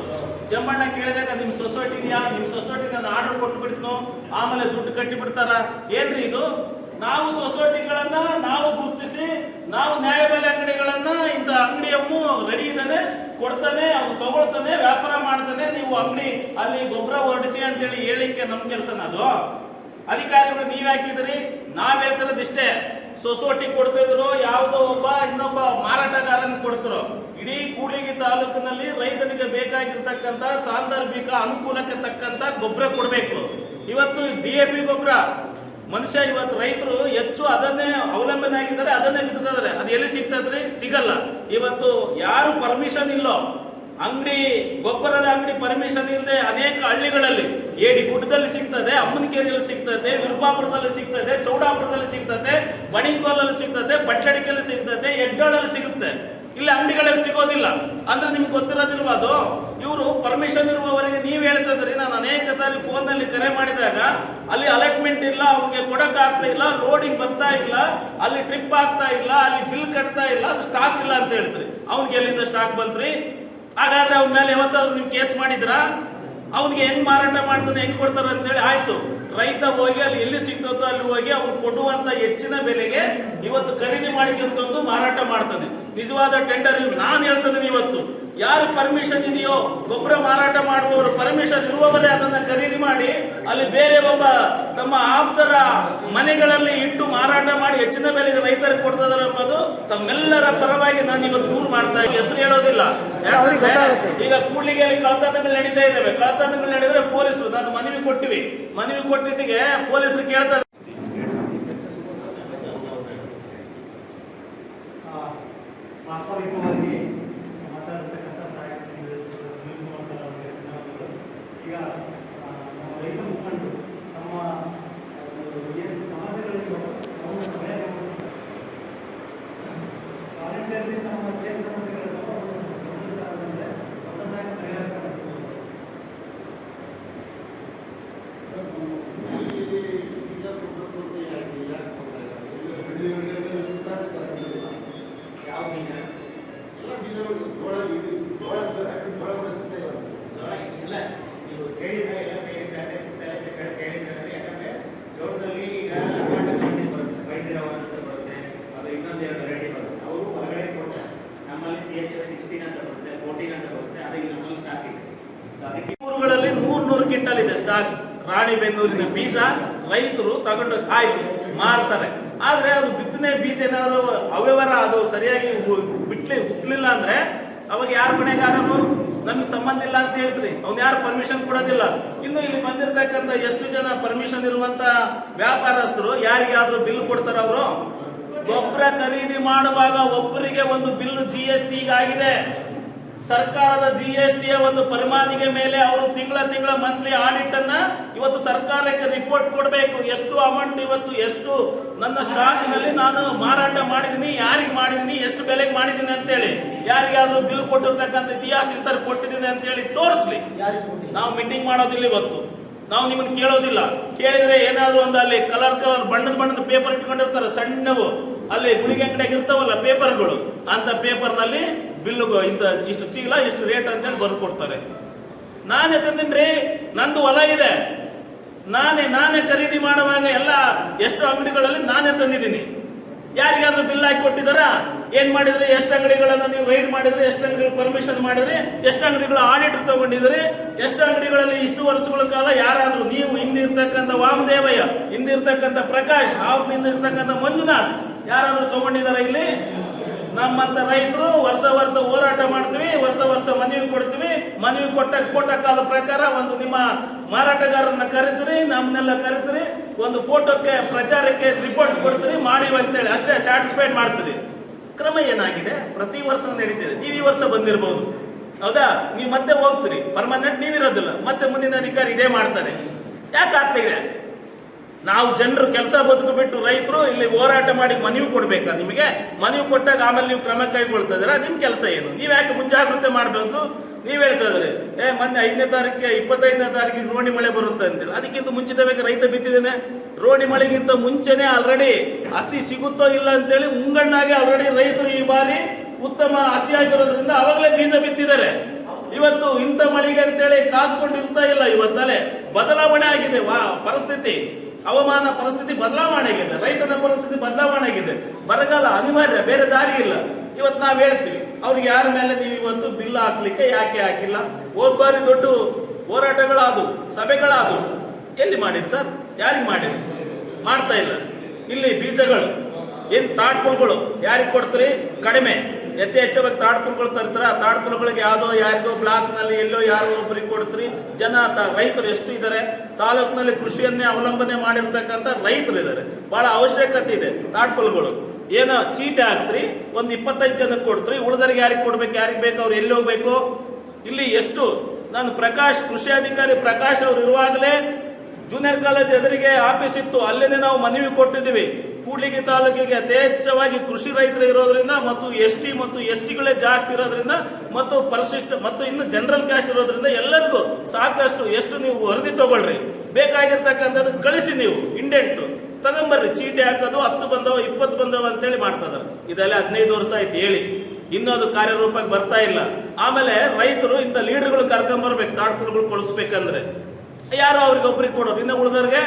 ಜಂಬಣ್ಣ ಕೇಳಿದಾಗ, ನಿಮ್ ಸೊಸೈಟಿ ಇದೆಯಾ? ನಿಮ್ ಸೊಸೈಟಿ ನಾನು ಆರ್ಡರ್ ಕೊಟ್ಟು ಬಿಡ್ತು ಆಮೇಲೆ ದುಡ್ಡು ಕಟ್ಟಿ ಬಿಡ್ತಾರ ಏನ್ರಿ ಇದು? ನಾವು ಸೊಸೈಟಿಗಳನ್ನ, ನಾವು ಗುರುತಿಸಿ, ನಾವು ನ್ಯಾಯಬೆಲೆ ಅಂಗಡಿಗಳನ್ನ ಇಂಥ ಅಂಗಡಿಯವನು ರೆಡಿ ಇದ್ದಾನೆ ಕೊಡ್ತಾನೆ, ಅವನು ತಗೊಳ್ತಾನೆ, ವ್ಯಾಪಾರ ಮಾಡ್ತಾನೆ, ನೀವು ಅಂಗಡಿ ಅಲ್ಲಿ ಗೊಬ್ಬರ ಹೊರಡಿಸಿ ಅಂತೇಳಿ ಹೇಳಿಕ್ಕೆ ನಮ್ಮ ಕೆಲಸನ ಅದು. ಅಧಿಕಾರಿಗಳು ನೀವ್ ಹಾಕಿದ್ರಿ ನಾವ್ ಹೇಳ್ತಿರೋದು ಇಷ್ಟೇ. ಸೊಸೈಟಿ ಕೊಡ್ತಿದ್ರು ಯಾವುದೋ ಒಬ್ಬ ಇನ್ನೊಬ್ಬ ಮಾರಾಟಗಾರನ ಕೊಡ್ತಿರೋ ಇಡೀ ಕೂಡ್ಲಿಗಿ ತಾಲೂಕಿನಲ್ಲಿ ರೈತನಿಗೆ ಬೇಕಾಗಿರ್ತಕ್ಕಂಥ ಸಾಂದರ್ಭಿಕ ಅನುಕೂಲಕ್ಕೆ ತಕ್ಕಂತ ಗೊಬ್ಬರ ಕೊಡಬೇಕು. ಇವತ್ತು ಡಿ ಎ ಪಿ ಗೊಬ್ಬರ ಮನುಷ್ಯ ಇವತ್ತು ರೈತರು ಹೆಚ್ಚು ಅದನ್ನೇ ಅವಲಂಬನೆ ಆಗಿದ್ದಾರೆ, ಅದನ್ನೇ ಬಿತ್ತಿದ್ದಾರೆ ಅದು ಎಲ್ಲಿ ಸಿಗ್ತದ್ರಿ? ಸಿಗಲ್ಲ. ಇವತ್ತು ಯಾರು ಪರ್ಮಿಷನ್ ಇಲ್ಲೋ, ಅಂಗಡಿ, ಗೊಬ್ಬರದ ಅಂಗಡಿ ಪರ್ಮಿಷನ್ ಇಲ್ಲದೆ ಅನೇಕ ಹಳ್ಳಿಗಳಲ್ಲಿ, ಏಡಿ ಗುಡ್ಡದಲ್ಲಿ ಸಿಗ್ತದೆ, ಅಮ್ಮನಕೇರಿಯಲ್ಲಿ ಸಿಗ್ತದೆ, ವಿರುಪಾಪುರದಲ್ಲಿ ಸಿಗ್ತದೆ, ಚೌಡಾಪುರದಲ್ಲಿ ಸಿಗ್ತದೆ, ಬಣಿಕೋಲಲ್ಲಿ ಸಿಗ್ತದೆ ಬಟ್ಟಡಿಕೆಯಲ್ಲಿ ಸಿಗ್ತದೆ ಹೆಗ್ಗಳಲ್ಲಿ ಸಿಗುತ್ತೆ. ಇಲ್ಲಿ ಅಂಗಡಿಗಳಲ್ಲಿ ಸಿಗೋದಿಲ್ಲ. ಅಂದ್ರೆ ನಿಮ್ಗೆ ಗೊತ್ತಿರೋದಿಲ್ವಾ ಅದು ಇವರು ಪರ್ಮಿಷನ್ ಇರುವವರಿಗೆ ನೀವು ಹೇಳ್ತಿದ್ರಿ. ನಾನು ಅನೇಕ ಸಾರಿ ಫೋನ್ನಲ್ಲಿ ಕರೆ ಮಾಡಿದಾಗ ಅಲ್ಲಿ ಅಲಾಟ್ಮೆಂಟ್ ಇಲ್ಲ ಅವ್ರಿಗೆ ಕೊಡಕ್ ಆಗ್ತಾ ಇಲ್ಲ ರೋಡಿಗೆ ಬರ್ತಾ ಇಲ್ಲ, ಅಲ್ಲಿ ಟ್ರಿಪ್ ಆಗ್ತಾ ಇಲ್ಲ, ಅಲ್ಲಿ ಬಿಲ್ ಕಟ್ತಾ ಇಲ್ಲ, ಅದು ಸ್ಟಾಕ್ ಇಲ್ಲ ಅಂತ ಹೇಳಿದ್ರಿ ಅವ್ನಿಗೆ ಎಲ್ಲಿಂದ ಸ್ಟಾಕ್ ಬಂತ್ರಿ? ಹಾಗಾದ್ರೆ ಅವ್ನ ಮೇಲೆ ಯಾವತ್ತಾದ್ರು ನೀವು ಕೇಸ್ ಮಾಡಿದ್ರಾ? ಅವ್ನಿಗೆ ಹೆಂಗ್ ಮಾರಾಟ ಮಾಡ್ತಾನೆ, ಹೆಂಗ್ ಕೊಡ್ತಾರೆ ಅಂತೇಳಿ ಆಯ್ತು. ರೈತ ಹೋಗಿ ಅಲ್ಲಿ ಎಲ್ಲಿ ಸಿಗ್ತದೋ ಅಲ್ಲಿ ಹೋಗಿ ಅವ್ನು ಕೊಡುವಂತ ಹೆಚ್ಚಿನ ಬೆಲೆಗೆ ಇವತ್ತು ಖರೀದಿ ಮಾಡಿಕೊಂತಂದು ಮಾರಾಟ ಮಾಡ್ತದೆ. ನಿಜವಾದ ಟೆಂಡರ್ ನಾನು ಹೇಳ್ತೇನೆ ಇವತ್ತು ಯಾರು ಪರ್ಮಿಷನ್ ಇದೆಯೋ ಗೊಬ್ಬರ ಮಾರಾಟ ಮಾಡುವವರು ಪರ್ಮಿಷನ್ ಇರುವವರೇ ಅದನ್ನ ಖರೀದಿ ಮಾಡಿ ಅಲ್ಲಿ ಬೇರೆ ಒಬ್ಬ ತಮ್ಮ ಆಪ್ತರ ಮನೆಗಳಲ್ಲಿ ಇಟ್ಟು ಮಾರಾಟ ಮಾಡಿ ಹೆಚ್ಚಿನ ಬೆಲೆಗೆ ರೈತರಿಗೆ ಕೊಡ್ತಿದ್ದಾರೆ ಅನ್ನೋದು ತಮ್ಮೆಲ್ಲರ ಪರವಾಗಿ ನಾನು ಇವತ್ತು ದೂರ ಮಾಡ್ತಾ ಇದ್ದೀನಿ. ಹೆಸರು ಹೇಳೋದಿಲ್ಲ. ಯಾಕಂದ್ರೆ ಈಗ ಕೂಡ್ಲಿಗೆಯಲ್ಲಿ ಕಳ್ತನಗಳು ನಡೀತಾ ಇದ್ದಾವೆ. ಕಳ್ತನಗಳು ನಡೆದ್ರೆ ಪೊಲೀಸರು ನಾನು ಮನವಿ ಕೊಟ್ಟಿವಿ. ಮನವಿ ಕೊಟ್ಟಿದ್ದಿಗೆ ಪೊಲೀಸರು ಕೇಳ್ತಾರೆ ಈಗ ಆ, ನಮ್ಮ ರೈತ ಮುಖಂಡರು ತಮ್ಮ ಒಂದು ಏನು ಸಮಸ್ಯೆಗಳಿವೆ ಅವನ್ನು ಪರಿಹರಿಸಬೇಕು. ವಾಲಂಟಿಯರ್ಲಿ ತಮ್ಮ ಏನು ಸಮಸ್ಯೆಗಳಿದ್ದಾವೋ ಅವನ್ನು ಗಮನಿಸಲಾಗದಂತೆ ಒಂದೊಂದಾಗಿ ಪರಿಹಾರ ಕಂಡುಕೊಳ್ಳಬೇಕು. ಯಾವ ಬೀಜ ಇಲ್ಲ ನೀವು ಕೇಳಿದ್ರೆ ಎಲ್ಲ ಕೇಳಿದ್ದಾರೆ ಕೇಳಿದ್ದಾರೆ ಯಾಕಂದ್ರೆ ಜೋಳದಲ್ಲಿ ಈಗ ವೆರೈಟಿ ಬರುತ್ತೆ ವೈದ್ಯರ ಅಂತ ಬರುತ್ತೆ ಅದು ಇನ್ನೊಂದು ಎರಡು ವೆರೈಟಿ ಬರುತ್ತೆ ಅವರು ಹೊರಗಡೆ ಕೊಡ್ತಾರೆ ನಮ್ಮಲ್ಲಿ ಸಿ ಎಚ್ ಸಿಕ್ಸ್ಟೀನ್ ಅಂತ ಬರುತ್ತೆ ಫೋರ್ಟೀನ್ ಅಂತ ಬರುತ್ತೆ ಅದಕ್ಕೆ ನಮ್ಮಲ್ಲಿ ಸ್ಟಾಕ್ ಇದೆ So ಅದಕ್ಕೆ ಊರುಗಳಲ್ಲಿ ನೂರ್ ನೂರು ಕ್ವಿಂಟಲ್ ಇದೆ ಸ್ಟಾಕ್ ರಾಣಿಬೆನ್ನೂರಿನ ಬೀಜ ರೈತರು ತಗೊಂಡು ಆಯ್ತು, ಮಾರ್ತಾರೆ. ಆದ್ರೆ ಅದು ಬಿತ್ತನೆ ಬೀಜ ಏನಾದ್ರು ಅವ್ಯವಹಾರ ಅದು ಸರಿಯಾಗಿ ಬಿಟ್ಲಿ, ಹುಟ್ಲಿಲ್ಲ ಅಂದ್ರೆ ಅವಾಗ ಯಾರು ಹೊಣೆಗಾರರು? ನಮಗೆ ಸಂಬಂಧ ಇಲ್ಲ ಅಂತ ಹೇಳ್ತೀರಿ ಅವ್ನು ಯಾರು ಪರ್ಮಿಷನ್ ಕೊಡೋದಿಲ್ಲ. ಇನ್ನು ಇಲ್ಲಿ ಬಂದಿರತಕ್ಕಂಥ ಎಷ್ಟು ಜನ ಪರ್ಮಿಷನ್ ಇರುವಂತ ವ್ಯಾಪಾರಸ್ಥರು ಯಾರಿಗಾದ್ರೂ ಬಿಲ್ ಕೊಡ್ತಾರ ಅವರು? ಗೊಬ್ಬರ ಖರೀದಿ ಮಾಡುವಾಗ ಒಬ್ಬರಿಗೆ ಒಂದು ಬಿಲ್ ಜಿ ಎಸ್ ಟಿ ಆಗಿದೆ ಸರ್ಕಾರದ ಜಿ ಎಸ್ ಟಿಯ ಒಂದು ಪರಿಮಾಣಿಗೆ ಮೇಲೆ ಅವರು ತಿಂಗಳ ತಿಂಗಳ ಮಂತ್ಲಿ ಆಡಿಟ್ ಅನ್ನ ಇವತ್ತು ಸರ್ಕಾರಕ್ಕೆ ರಿಪೋರ್ಟ್ ಕೊಡಬೇಕು. ಎಷ್ಟು ಅಮೌಂಟ್ ಇವತ್ತು ಎಷ್ಟು ನನ್ನ ಸ್ಟಾಕ್ನಲ್ಲಿ ನಾನು ಮಾರಾಟ ಮಾಡಿದೀನಿ ಯಾರಿಗೆ ಮಾಡಿದೀನಿ ಎಷ್ಟು ಬೆಲೆಗೆ ಮಾಡಿದೀನಿ ಅಂತೇಳಿ. ಯಾರಿಗಾದ್ರೂ ಬಿಲ್ ಕೊಟ್ಟಿರ್ತಕ್ಕಂಥ ಇತಿಹಾಸ ಇಂತರ್ ಕೊಟ್ಟಿದ್ದೀನಿ ಅಂತೇಳಿ ತೋರಿಸ್ಲಿ. ನಾವು ಮೀಟಿಂಗ್ ಮಾಡೋದಿಲ್ಲ ಇವತ್ತು. ನಾವು ನಿಮ್ಮನ್ನು ಕೇಳೋದಿಲ್ಲ. ಕೇಳಿದ್ರೆ ಏನಾದ್ರು ಒಂದು ಅಲ್ಲಿ ಕಲರ್ ಕಲರ್ ಬಣ್ಣದ ಬಣ್ಣದ ಪೇಪರ್ ಇಟ್ಕೊಂಡಿರ್ತಾರೆ ಸಣ್ಣವು. ಅಲ್ಲಿ ಗುಳಿಗೆ ಅಂಗಡಿಯಾಗಿರ್ತಾವಲ್ಲ ಪೇಪರ್ಗಳು ಅಂತ ಪೇಪರ್ನಲ್ಲಿ ಬಿಲ್ಲು ಇಂತ ಇಷ್ಟು ಚೀಲ, ಇಷ್ಟು ರೇಟ್ ಅಂತೇಳಿ ಬರ್ದು ಕೊಡ್ತಾರೆ. ನಾನೇ ತಂದಿನ್ರಿ, ನಂದು ಹೊಲ ಇದೆ. ನಾನೇ ನಾನೇ ಖರೀದಿ ಮಾಡುವಾಗ ಎಲ್ಲ ಎಷ್ಟು ಅಂಗಡಿಗಳಲ್ಲಿ ನಾನೇ ತಂದಿದ್ದೀನಿ. ಯಾರಿಗಾದ್ರೂ ಬಿಲ್ ಹಾಕಿ ಕೊಟ್ಟಿದ್ದಾರಾ? ಏನ್ ಮಾಡಿದ್ರಿ? ಎಷ್ಟು ಅಂಗಡಿಗಳನ್ನ ನೀವು ರೈಡ್ ಮಾಡಿದ್ರಿ? ಎಷ್ಟು ಅಂಗಡಿಗಳು ಪರ್ಮಿಷನ್ ಮಾಡಿದ್ರಿ? ಎಷ್ಟು ಅಂಗಡಿಗಳ ಆಡಿಟರ್ ತಗೊಂಡಿದ್ರಿ ಎಷ್ಟು ಅಂಗಡಿಗಳಲ್ಲಿ ಇಷ್ಟು ವರ್ಷಗಳ ಕಾಲ ಯಾರಾದ್ರೂ ನೀವು ಹಿಂದಿರ್ತಕ್ಕಂಥ ವಾಮದೇವಯ್ಯ, ಹಿಂದಿರ್ತಕ್ಕಂಥ ಪ್ರಕಾಶ್ ಹಾವು ಹಿಂದಿರ್ತಕ್ಕಂಥ ಮಂಜುನಾಥ್ ಯಾರಾದ್ರೂ ತಗೊಂಡಿದಾರ ಇಲ್ಲಿ? ನಮ್ಮಂತ ರೈತರು ವರ್ಷ ವರ್ಷ ಹೋರಾಟ ಮಾಡ್ತೀವಿ, ವರ್ಷ ವರ್ಷ ಮನವಿ ಕೊಡ್ತೀವಿ. ಮನವಿ ಕೊಟ್ಟ ಕೊಟ್ಟ ಕಾಲ ಪ್ರಕಾರ ಒಂದು ನಿಮ್ಮ ಮಾರಾಟಗಾರರನ್ನ ಕರಿತೀರಿ ನಮ್ಮನ್ನೆಲ್ಲ ಕರಿತೀರಿ, ಒಂದು ಫೋಟೋಕ್ಕೆ, ಪ್ರಚಾರಕ್ಕೆ ರಿಪೋರ್ಟ್ ಕೊಡ್ತೀರಿ, ಮಾಡಿವಿ ಅಂತೇಳಿ ಅಷ್ಟೇ ಸ್ಯಾಟಿಸ್ಫೈಡ್ ಮಾಡ್ತೀರಿ. ಕ್ರಮ ಏನಾಗಿದೆ? ಪ್ರತಿ ವರ್ಷ ನಡೀತಿದೆ. ನೀವು ಈ ವರ್ಷ ಬಂದಿರಬಹುದು ಹೌದಾ? ನೀವು ಮತ್ತೆ ಹೋಗ್ತೀರಿ. ಪರ್ಮನೆಂಟ್ ನೀವಿರೋದಿಲ್ಲ. ಮತ್ತೆ ಮುಂದಿನ ಅಧಿಕಾರಿ ಇದೇ ಮಾಡ್ತಾರೆ. ಯಾಕೆ ಆಗ್ತಿದೆ ನಾವು ಜನರು ಕೆಲಸ ಬದುಕು ಬಿಟ್ಟು ರೈತರು ಇಲ್ಲಿ ಹೋರಾಟ ಮಾಡಿ ಮನವಿ ಕೊಡ್ಬೇಕಾ ನಿಮಗೆ? ಮನವಿ ಕೊಟ್ಟಾಗ ಆಮೇಲೆ ನೀವು ಕ್ರಮ ಕೈಗೊಳ್ತಾ ಇದ್ದೀರಾ ನಿಮ್ ಕೆಲಸ ಏನು? ನೀವು ಯಾಕೆ ಮುಂಜಾಗ್ರತೆ ಮಾಡಬೇಕು? ನೀವು ಹೇಳ್ತಾ ಇದ್ರಿ ಏ, ಮೊನ್ನೆ ಐದನೇ ತಾರೀಕಿಗೆ, ಇಪ್ಪತ್ತೈದನೇ ತಾರೀಕಿಗೆ ರೋಣಿ ಮಳೆ ಬರುತ್ತೆ ಅಂತೇಳಿ ಅದಕ್ಕಿಂತ ಮುಂಚಿತವಾಗಿ ರೈತ ಬಿತ್ತಿದ್ದೇನೆ ರೋಣಿ ಮಳೆಗಿಂತ ಮುಂಚೆನೆ ಆಲ್ರೆಡಿ ಹಸಿ ಸಿಗುತ್ತೋ ಇಲ್ಲ ಅಂತೇಳಿ ಮುಂಗಣ್ಣಾಗಿ ಆಲ್ರೆಡಿ ರೈತರು ಈ ಬಾರಿ ಉತ್ತಮ ಹಸಿ ಆಗಿರೋದ್ರಿಂದ ಅವಾಗಲೇ ಬೀಜ ಬಿತ್ತಿದ್ದಾರೆ. ಇವತ್ತು ಇಂಥ ಮಳೆಗೆ ಅಂತೇಳಿ ಕಾದ್ಕೊಂಡು ಇರ್ತಾ ಇಲ್ಲ ಇವತ್ತಲೇ. ಬದಲಾವಣೆ ಆಗಿದೆ, ವಾ, ಪರಿಸ್ಥಿತಿ. ಹವಾಮಾನ ಪರಿಸ್ಥಿತಿ ಬದಲಾವಣೆ ಆಗಿದೆ ರೈತನ ಪರಿಸ್ಥಿತಿ ಬದಲಾವಣೆ ಆಗಿದೆ ಬರಗಾಲ ಅನಿವಾರ್ಯ, ಬೇರೆ ದಾರಿ ಇಲ್ಲ. ಇವತ್ತು ನಾವು ಹೇಳ್ತೀವಿ, ಅವ್ರಿಗೆ ಯಾರ ಮೇಲೆ ನೀವು ಇವತ್ತು ಬಿಲ್ ಹಾಕ್ಲಿಕ್ಕೆ ಯಾಕೆ ಹಾಕಿಲ್ಲ? ಹೋದ್ ಬಾರಿ ದೊಡ್ಡ ಹೋರಾಟಗಳಾದವು, ಸಭೆಗಳಾದವು. ಎಲ್ಲಿ ಮಾಡಿದ್ ಸರ್? ಯಾರಿಗೆ ಮಾಡಿದ್ರು ಮಾಡ್ತಾ ಇಲ್ಲ. ಇಲ್ಲಿ ಬೀಜಗಳು, ಏನ್ ತಾಡ್ಪುಲ್ಗಳು, ಯಾರಿಗೆ ಕೊಡ್ತೀರಿ? ಕಡಿಮೆ. ಯಥೇಚ್ಛವಾಗಿ ಹೆಚ್ಚವಾಗಿ ತಾಡ್ಪುಲ್ಗಳು ತರ್ತಾರೆ ತಾಡ್ಪುಲ್ಗಳಿಗೆ ಯಾವುದೋ ಯಾರಿಗೋ ಬ್ಲಾಕ್ನಲ್ಲಿ ಎಲ್ಲೋ ಯಾರೋ ಒಬ್ಬರಿಗೆ ಕೊಡ್ತೀರಿ. ಜನ ರೈತರು ಎಷ್ಟು ಇದ್ದಾರೆ? ತಾಲೂಕಿನಲ್ಲಿ ಕೃಷಿಯನ್ನೇ ಅವಲಂಬನೆ ಮಾಡಿರ್ತಕ್ಕಂಥ ರೈತರು ಇದ್ದಾರೆ ಬಹಳ ಅವಶ್ಯಕತೆ ಇದೆ ತಾಡ್ಪುಲ್ಗಳು ಏನೋ ಚೀಟಿ ಹಾಕ್ತ್ರಿ, ಒಂದು ಇಪ್ಪತ್ತೈದು ಜನಕ್ಕೆ ಕೊಡ್ತೀರಿ. ಉಳಿದರಿಗೆ ಯಾರಿಗೆ ಕೊಡ್ಬೇಕು, ಯಾರಿಗೆ ಬೇಕು, ಅವ್ರು ಎಲ್ಲಿ ಹೋಗ್ಬೇಕು? ಇಲ್ಲಿ ಎಷ್ಟು? ನಾನು ಪ್ರಕಾಶ್, ಕೃಷಿ ಅಧಿಕಾರಿ ಪ್ರಕಾಶ್ ಅವರು ಇರುವಾಗಲೇ ಜೂನಿಯರ್ ಕಾಲೇಜ್ ಎದುರಿಗೆ ಆಫೀಸ್ ಇತ್ತು. ಅಲ್ಲೇನೆ ನಾವು ಮನವಿ ಕೊಟ್ಟಿದ್ದೀವಿ. ಕೂಡ್ಲಿಗಿ ತಾಲೂಕಿಗೆ ಯಥೇಚ್ಛವಾಗಿ ಕೃಷಿ ರೈತರು ಇರೋದ್ರಿಂದ ಮತ್ತು ಎಸ್ ಟಿ ಮತ್ತು ಎಸ್ ಸಿಗಳೇ ಜಾಸ್ತಿ ಇರೋದ್ರಿಂದ ಮತ್ತು ಪರಿಶಿಷ್ಟ ಮತ್ತು ಇನ್ನು ಜನರಲ್ ಕ್ಯಾಸ್ಟ್ ಇರೋದ್ರಿಂದ ಎಲ್ಲರಿಗೂ ಸಾಕಷ್ಟು ಎಷ್ಟು ನೀವು ವರದಿ ತಗೊಳ್ರಿ. ಬೇಕಾಗಿರ್ತಕ್ಕಂಥದ್ದು ಕಳಿಸಿ ನೀವು. ಇಂಡೆಂಟು. ತಗೊಂಬರ್ರಿ. ಚೀಟಿ ಹಾಕೋದು ಹತ್ತು ಬಂದವ, ಇಪ್ಪತ್ತು ಬಂದವ ಅಂತೇಳಿ ಮಾಡ್ತದ ಇದೆಲ್ಲ ಹದಿನೈದು ವರ್ಷ ಆಯ್ತು ಹೇಳಿ. ಇನ್ನೂ ಅದು ಕಾರ್ಯರೂಪಕ್ಕೆ ಬರ್ತಾ ಇಲ್ಲ. ಆಮೇಲೆ ರೈತರು ಇಂಥ ಲೀಡರ್ಗಳು ಕರ್ಕೊಂಬರ್ಬೇಕು, ತಾಡ್ಪುಲ್ಗಳು ಕೊಡಿಸ್ಬೇಕಂದ್ರೆ. ಯಾರೋ ಅವ್ರಿಗೆ ಒಬ್ರಿಗೆ ಕೊಡೋದು. ಇನ್ನು ಉಳಿದವ್ರಿಗೆ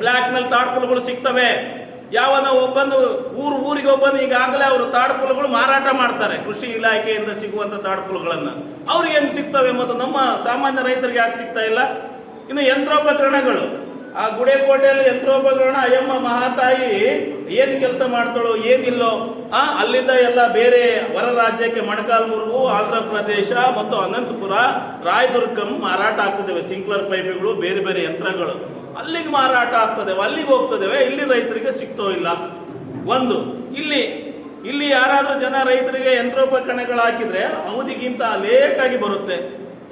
ಬ್ಲ್ಯಾಕ್ ಮೇಲೆ ತಾಡ್ಪುಲ್ಗಳು ಸಿಗ್ತವೆ. ಯಾವನ ಒಬ್ಬನು ಊರು, ಊರಿಗೆ ಒಬ್ಬನು ಈಗಾಗಲೇ ಅವರು ತಾಡ್ಪುಲ್ಗಳು ಮಾರಾಟ ಮಾಡ್ತಾರೆ. ಕೃಷಿ ಇಲಾಖೆಯಿಂದ ಸಿಗುವಂತ ತಾಡ್ಪುಲ್ಗಳನ್ನ. ಅವ್ರಿಗೆ ಹೆಂಗೆ ಸಿಗ್ತವೆ ಮತ್ತು ನಮ್ಮ ಸಾಮಾನ್ಯ ರೈತರಿಗೆ ಯಾಕೆ ಸಿಗ್ತಾ ಇಲ್ಲ? ಇನ್ನು ಯಂತ್ರೋಪಕರಣಗಳು. ಆ ಗುಡೇಕೋಟೆಯಲ್ಲಿ ಯಂತ್ರೋಪಕರಣ, ಅಯ್ಯಮ್ಮ ಮಹಾತಾಯಿ ಏನು ಕೆಲಸ ಮಾಡ್ತಾಳೋ ಏನಿಲ್ಲೋ, ಆ ಅಲ್ಲಿಂದ ಎಲ್ಲ ಬೇರೆ ಹೊರ ರಾಜ್ಯಕ್ಕೆ ಮಣಕಾಲ್ಮುರುಗು, ಆಂಧ್ರ ಪ್ರದೇಶ ಮತ್ತು ಅನಂತಪುರ, ರಾಯದುರ್ಗಂ ಮಾರಾಟ ಆಗ್ತದೆ ಸಿಂಕ್ಲರ್ ಪೈಪ್ಗಳು, ಬೇರೆ ಬೇರೆ ಯಂತ್ರಗಳು. ಅಲ್ಲಿಗೆ ಮಾರಾಟ ಆಗ್ತದೆ, ಅಲ್ಲಿಗೆ ಹೋಗ್ತದೇವೆ, ಇಲ್ಲಿ ರೈತರಿಗೆ ಸಿಗ್ತೋ ಇಲ್ಲ. ಒಂದು, ಇಲ್ಲಿ ಇಲ್ಲಿ ಯಾರಾದರೂ ಜನ ರೈತರಿಗೆ ಯಂತ್ರೋಪಕರಣಗಳು ಹಾಕಿದ್ರೆ ಅವಧಿಗಿಂತ ಲೇಟ್ ಆಗಿ ಬರುತ್ತೆ.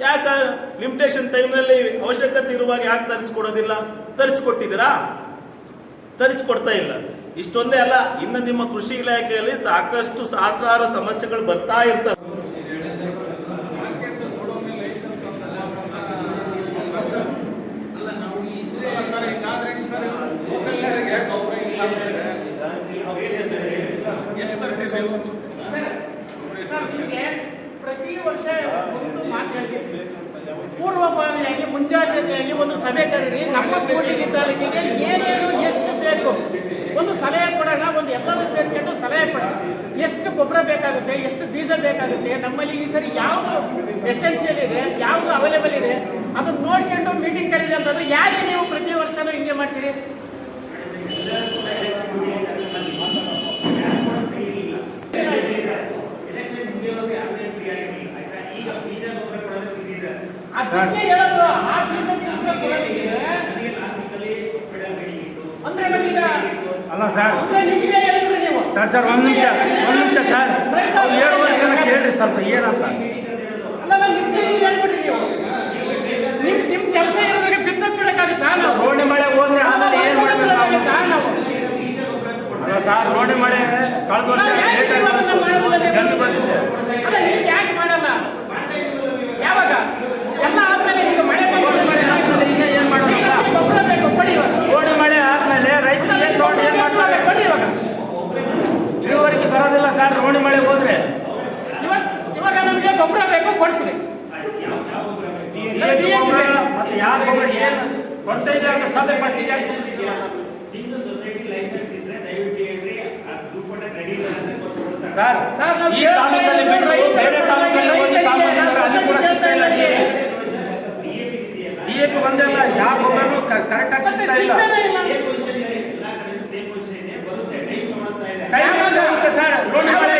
ಯಾಕೆ ಲಿಮಿಟೇಷನ್ ಟೈಮ್ನಲ್ಲಿ ಅವಶ್ಯಕತೆ ಇರುವಾಗ ಯಾಕೆ ತರಿಸ್ಕೊಡೋದಿಲ್ಲ? ತರಿಸ್ಕೊಟ್ಟಿದ್ದೀರಾ? ತರಿಸ್ಕೊಡ್ತಾ ಇಲ್ಲ. ಇಷ್ಟೊಂದೇ ಅಲ್ಲ, ಇನ್ನು ನಿಮ್ಮ ಕೃಷಿ ಇಲಾಖೆಯಲ್ಲಿ ಸಾಕಷ್ಟು ಸಹಸ್ರಾರು ಸಮಸ್ಯೆಗಳು ಬರ್ತಾ ಇರ್ತವೆ. ಪ್ರತಿ ವರ್ಷ ಮುಂಜಾಗ್ರತೆಯಾಗಿ ಒಂದು ಸಭೆ ಕರೀರಿ. ನಮ್ಮ ಕೋಟಿಗೆ ತಾಲೂಕಿಗೆ ಏನೇನು ಎಷ್ಟು ಬೇಕು? ಒಂದು ಸಲಹೆ ಕೊಡೋಣ, ಒಂದು ಎಲ್ಲರೂ ಸೇರ್ಕೊಂಡು ಸಲಹೆ ಕೊಡೋಣ. ಎಷ್ಟು ಗೊಬ್ಬರ ಬೇಕಾಗುತ್ತೆ, ಎಷ್ಟು ಬೀಜ ಬೇಕಾಗುತ್ತೆ, ನಮ್ಮಲ್ಲಿ ಈ ಸರಿ ಯಾವುದು ಎಸೆನ್ಷಿಯಲ್ ಇದೆ, ಯಾವುದು ಅವೈಲೇಬಲ್ ಇದೆ, ಅದನ್ನ ನೋಡ್ಕೊಂಡು ಮೀಟಿಂಗ್ ಕರೀರಿ ಅಂತಂದ್ರೆ ಯಾಕೆ ನೀವು ಪ್ರತಿ ವರ್ಷನೂ ಹಿಂಗೆ ಮಾಡ್ತೀರಿ ಅದಕ್ಕೆ ಹೇಳೋದು ಆ ಬೀಜ ಬೀಜ ಕೊಡೋದಿಗೆ ಅಂದ್ರೆ ನಮಗೀಗ ಅಲ್ಲ ಸರ್. ಸರ್ ಸರ್ ಒಂದು ನಿಮಿಷ. ಒಂದು ನಿಮಿಷ ಸರ್. ಹೇಳುವರೆ ಜನ ಕೇಳಿ ಕೇಳ್ರಿ ಸ್ವಲ್ಪ ಏನಂತ. ಕೆಲಸ ಇರೋದ್ರಿಗೆ ಬಿತ್ತಕ್ ಬಿಡಕ್ಕಾಗುತ್ತಾ ನಾವು? ರೋಣಿ ಮಳೆ ಹೋದ್ರೆ ಆಮೇಲೆ ಏನು ಮಾಡ್ಬೇಕು ನಾವು? ಅಲ್ಲ ಸರ್ ರೋಣಿ ಮಳೆ ಕಳೆದ ವರ್ಷ ಬಂದಿದೆ. ಅಲ್ಲ ನೀವು ಯಾಕೆ ಮಾಡಲ್ಲ? ಯಾವಾಗ ಎಲ್ಲ ಆದ್ಮೇಲೆ ಈಗ ಮಳೆ ರೋಣಿ ಮಳೆ ಆದ್ಮೇಲೆ ಈಗ ಏನ್ ಮಾಡೋದಿಲ್ಲ ಗೊಬ್ಬರ ಬೇಕು ಕೊಡಿ ಇವಾಗ ರೋಣಿ ಮಳೆ ಆದ್ಮೇಲೆ ರೈತರಿಗೆ ಏನ್ ನೋಡಿ ಏನ್ ಮಾಡ್ತಾರೆ ಕೊಡಿ ಇವಾಗ ಇಳುವರಿಗೆ ಬರೋದಿಲ್ಲ ಸರ್ ರೋಣಿ ಮಳೆ ಹೋದ್ರೆ ಇವಾಗ ಇವಾಗ ನಮಗೆ ಗೊಬ್ಬರ ಬೇಕು ಕೊಡಿಸ್ರಿ ಏನು ಗೊಬ್ಬರ ಮತ್ತೆ ಯಾವ ಗೊಬ್ಬರ ಏನು ಕೊಡ್ತಾ ಇದ್ದಾರೆ ಸಾಧನೆ ಮಾಡ್ತಿದ್ಯಾ ನಿಮ್ದು ಸೊಸೈಟಿ ಲೈಸೆನ್ಸ್ ಇದ್ರೆ ದಯವಿಟ್ಟು ಹೇಳ್ರಿ ಅದು ದುಪ್ಪಟ್ಟ ರೆಡಿ ಸರ್ ಸರ್, ಈ ತಾಲೂಕಲ್ಲಿ ಬಿಟ್ಟು ಬೇರೆ ತಾಲೂಕಲ್ಲಿ ಹೋಗಿ ತಾಲೂಕಿನಲ್ಲಿ ಅದು ಕೂಡ ಸಿಗ್ತಾ ಇಲ್ಲ. ಡಿಎಪಿ ಅಲ್ಲ ಯಾವ ಗೊಬ್ಬರನು ಕರೆಕ್ಟ್ ಆಗಿ ಮತ್ತೆ ಸಿಗ್ತಾ ಇಲ್ಲ. ಟೈಮ್ ತಗೊಳ್ತಾ ಇದೆ ಸರ್. ರೋಣಿ ಮಳೆ.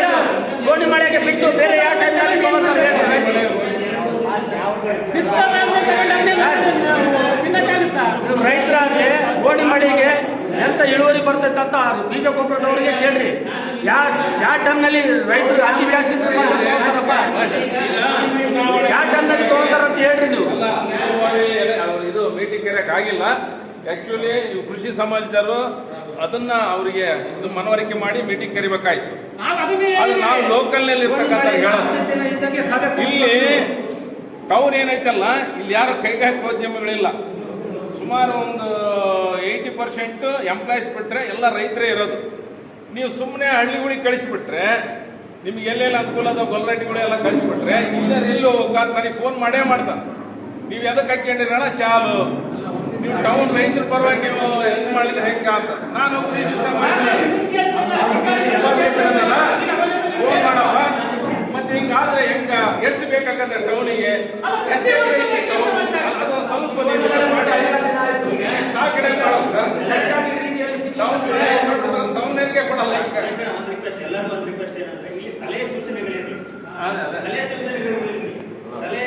ರೋಣಿ ಮಳೆಗೆ ಬಿಟ್ಟು ಬೇರೆ ಯಾವ ಟೈಮ್ನಲ್ಲಿ ನಾವು ರೈತರಾದ್ರೆ ರೋಣಿ ಮಳೆಗೆ ಎಂತ ಇಳುವರಿ ಬರ್ತೈತೆ ಅಂತ ಬೀಜ ಗೊಬ್ಬರದವರಿಗೆ ಕೇಳ್ರಿ. ಯಾವ ಯಾವ ಟೈಮ್ನಲ್ಲಿ ರೈತರು ಅಲ್ಲಿ ಜಾಸ್ತಿ ಯಾವ ಟೈಮ್ನಲ್ಲಿ ತಗೊಳ್ತಾರೆ ಅಂತ ಹೇಳ್ರಿ ನೀವು. ಇದು ಮೀಟಿಂಗ್ ಕರೆಯಕ್ ಆಗಿಲ್ಲ. ಇವು ಕೃಷಿ ಸಮಾಜದವರು ಅದನ್ನ ಅವರಿಗೆ ಇದು ಮನವರಿಕೆ ಮಾಡಿ ಮೀಟಿಂಗ್ ಕರಿಬೇಕಾಯ್ತು. ನಾವು ಅದನ್ನೇ ಅದು ನಾವು ಹೇಳಿದ್ದೀವಿ. ಲೋಕಲ್ನಲ್ಲಿ ಇರ್ತಕ್ಕಂಥ ಹೇಳೋದು ಇಲ್ಲಿ ಟೌನ್ ಏನೈತಲ್ಲ ಇಲ್ಲಿ ಯಾರು ಕೈಗಾರಿಕೋದ್ಯಮಿಗಳಿಲ್ಲ ಸುಮಾರು ಒಂದು ಏಯ್ಟಿ ಪರ್ಸೆಂಟ್ ಎಂಪ್ಲಾಯ್ಸ್ ಬಿಟ್ಟರೆ ಎಲ್ಲ ರೈತರೇ ಇರೋದು. ನೀವು ಸುಮ್ಮನೆ ಹಳ್ಳಿಗಳಿಗೆ ಕಳಿಸ್ಬಿಟ್ರೆ ನಿಮ್ಗೆ ಎಲ್ಲೆಲ್ಲಿ ಅನುಕೂಲ ಅದ ಗೊಲ್ರಟ್ಟಿಗಳೆಲ್ಲ ಕಳಿಸ್ಬಿಟ್ರೆ ಇಲ್ಲ ಎಲ್ಲಿ ಹೋಗ್ಕಾತ್ ನನಗೆ ಫೋನ್ ಮಾಡೇ ಮಾಡ್ತಾನೆ ನೀವು ಎದಕ್ಕೆ ಹಾಕೊಂಡಿರೋಣ ಶಾಲು. ನೀವು ಟೌನ್ ರೈತರ ಪರವಾಗಿ ನೀವು ಹೆಂಗ್ ಮಾಡಿದ್ರೆ ಹೆಂಗ ಅಂತ. ನಾನು ಫೋನ್ ಮಾಡಪ್ಪ. ಮತ್ತೆ ಹಿಂಗಾದ್ರೆ ಹೆಂಗ? ಎಷ್ಟು ಬೇಕಾಗತ್ತೆ ಟೌನಿಗೆ? ಎಷ್ಟು ಸ್ವಲ್ಪ ಮಾಡಿ. ಸ್ಟಾಕ್ ಕಡೆ ಮಾಡೋದು ಸರ್? ಟೌನ್ ಹೊಂದಾಣಿಕೆ ಕೊಡಲ್ಲ ರಿಕ್ವೆಸ್ಟ್ ಎಲ್ಲರಿಗೂ ಒಂದು ರಿಕ್ವೆಸ್ಟ್ ಏನಂದ್ರೆ ಸಲಹೆ ಸೂಚನೆಗಳಿರಲಿ. ಸಲಹೆ ಸೂಚನೆಗಳಿರಲಿ. ಸಲಹೆ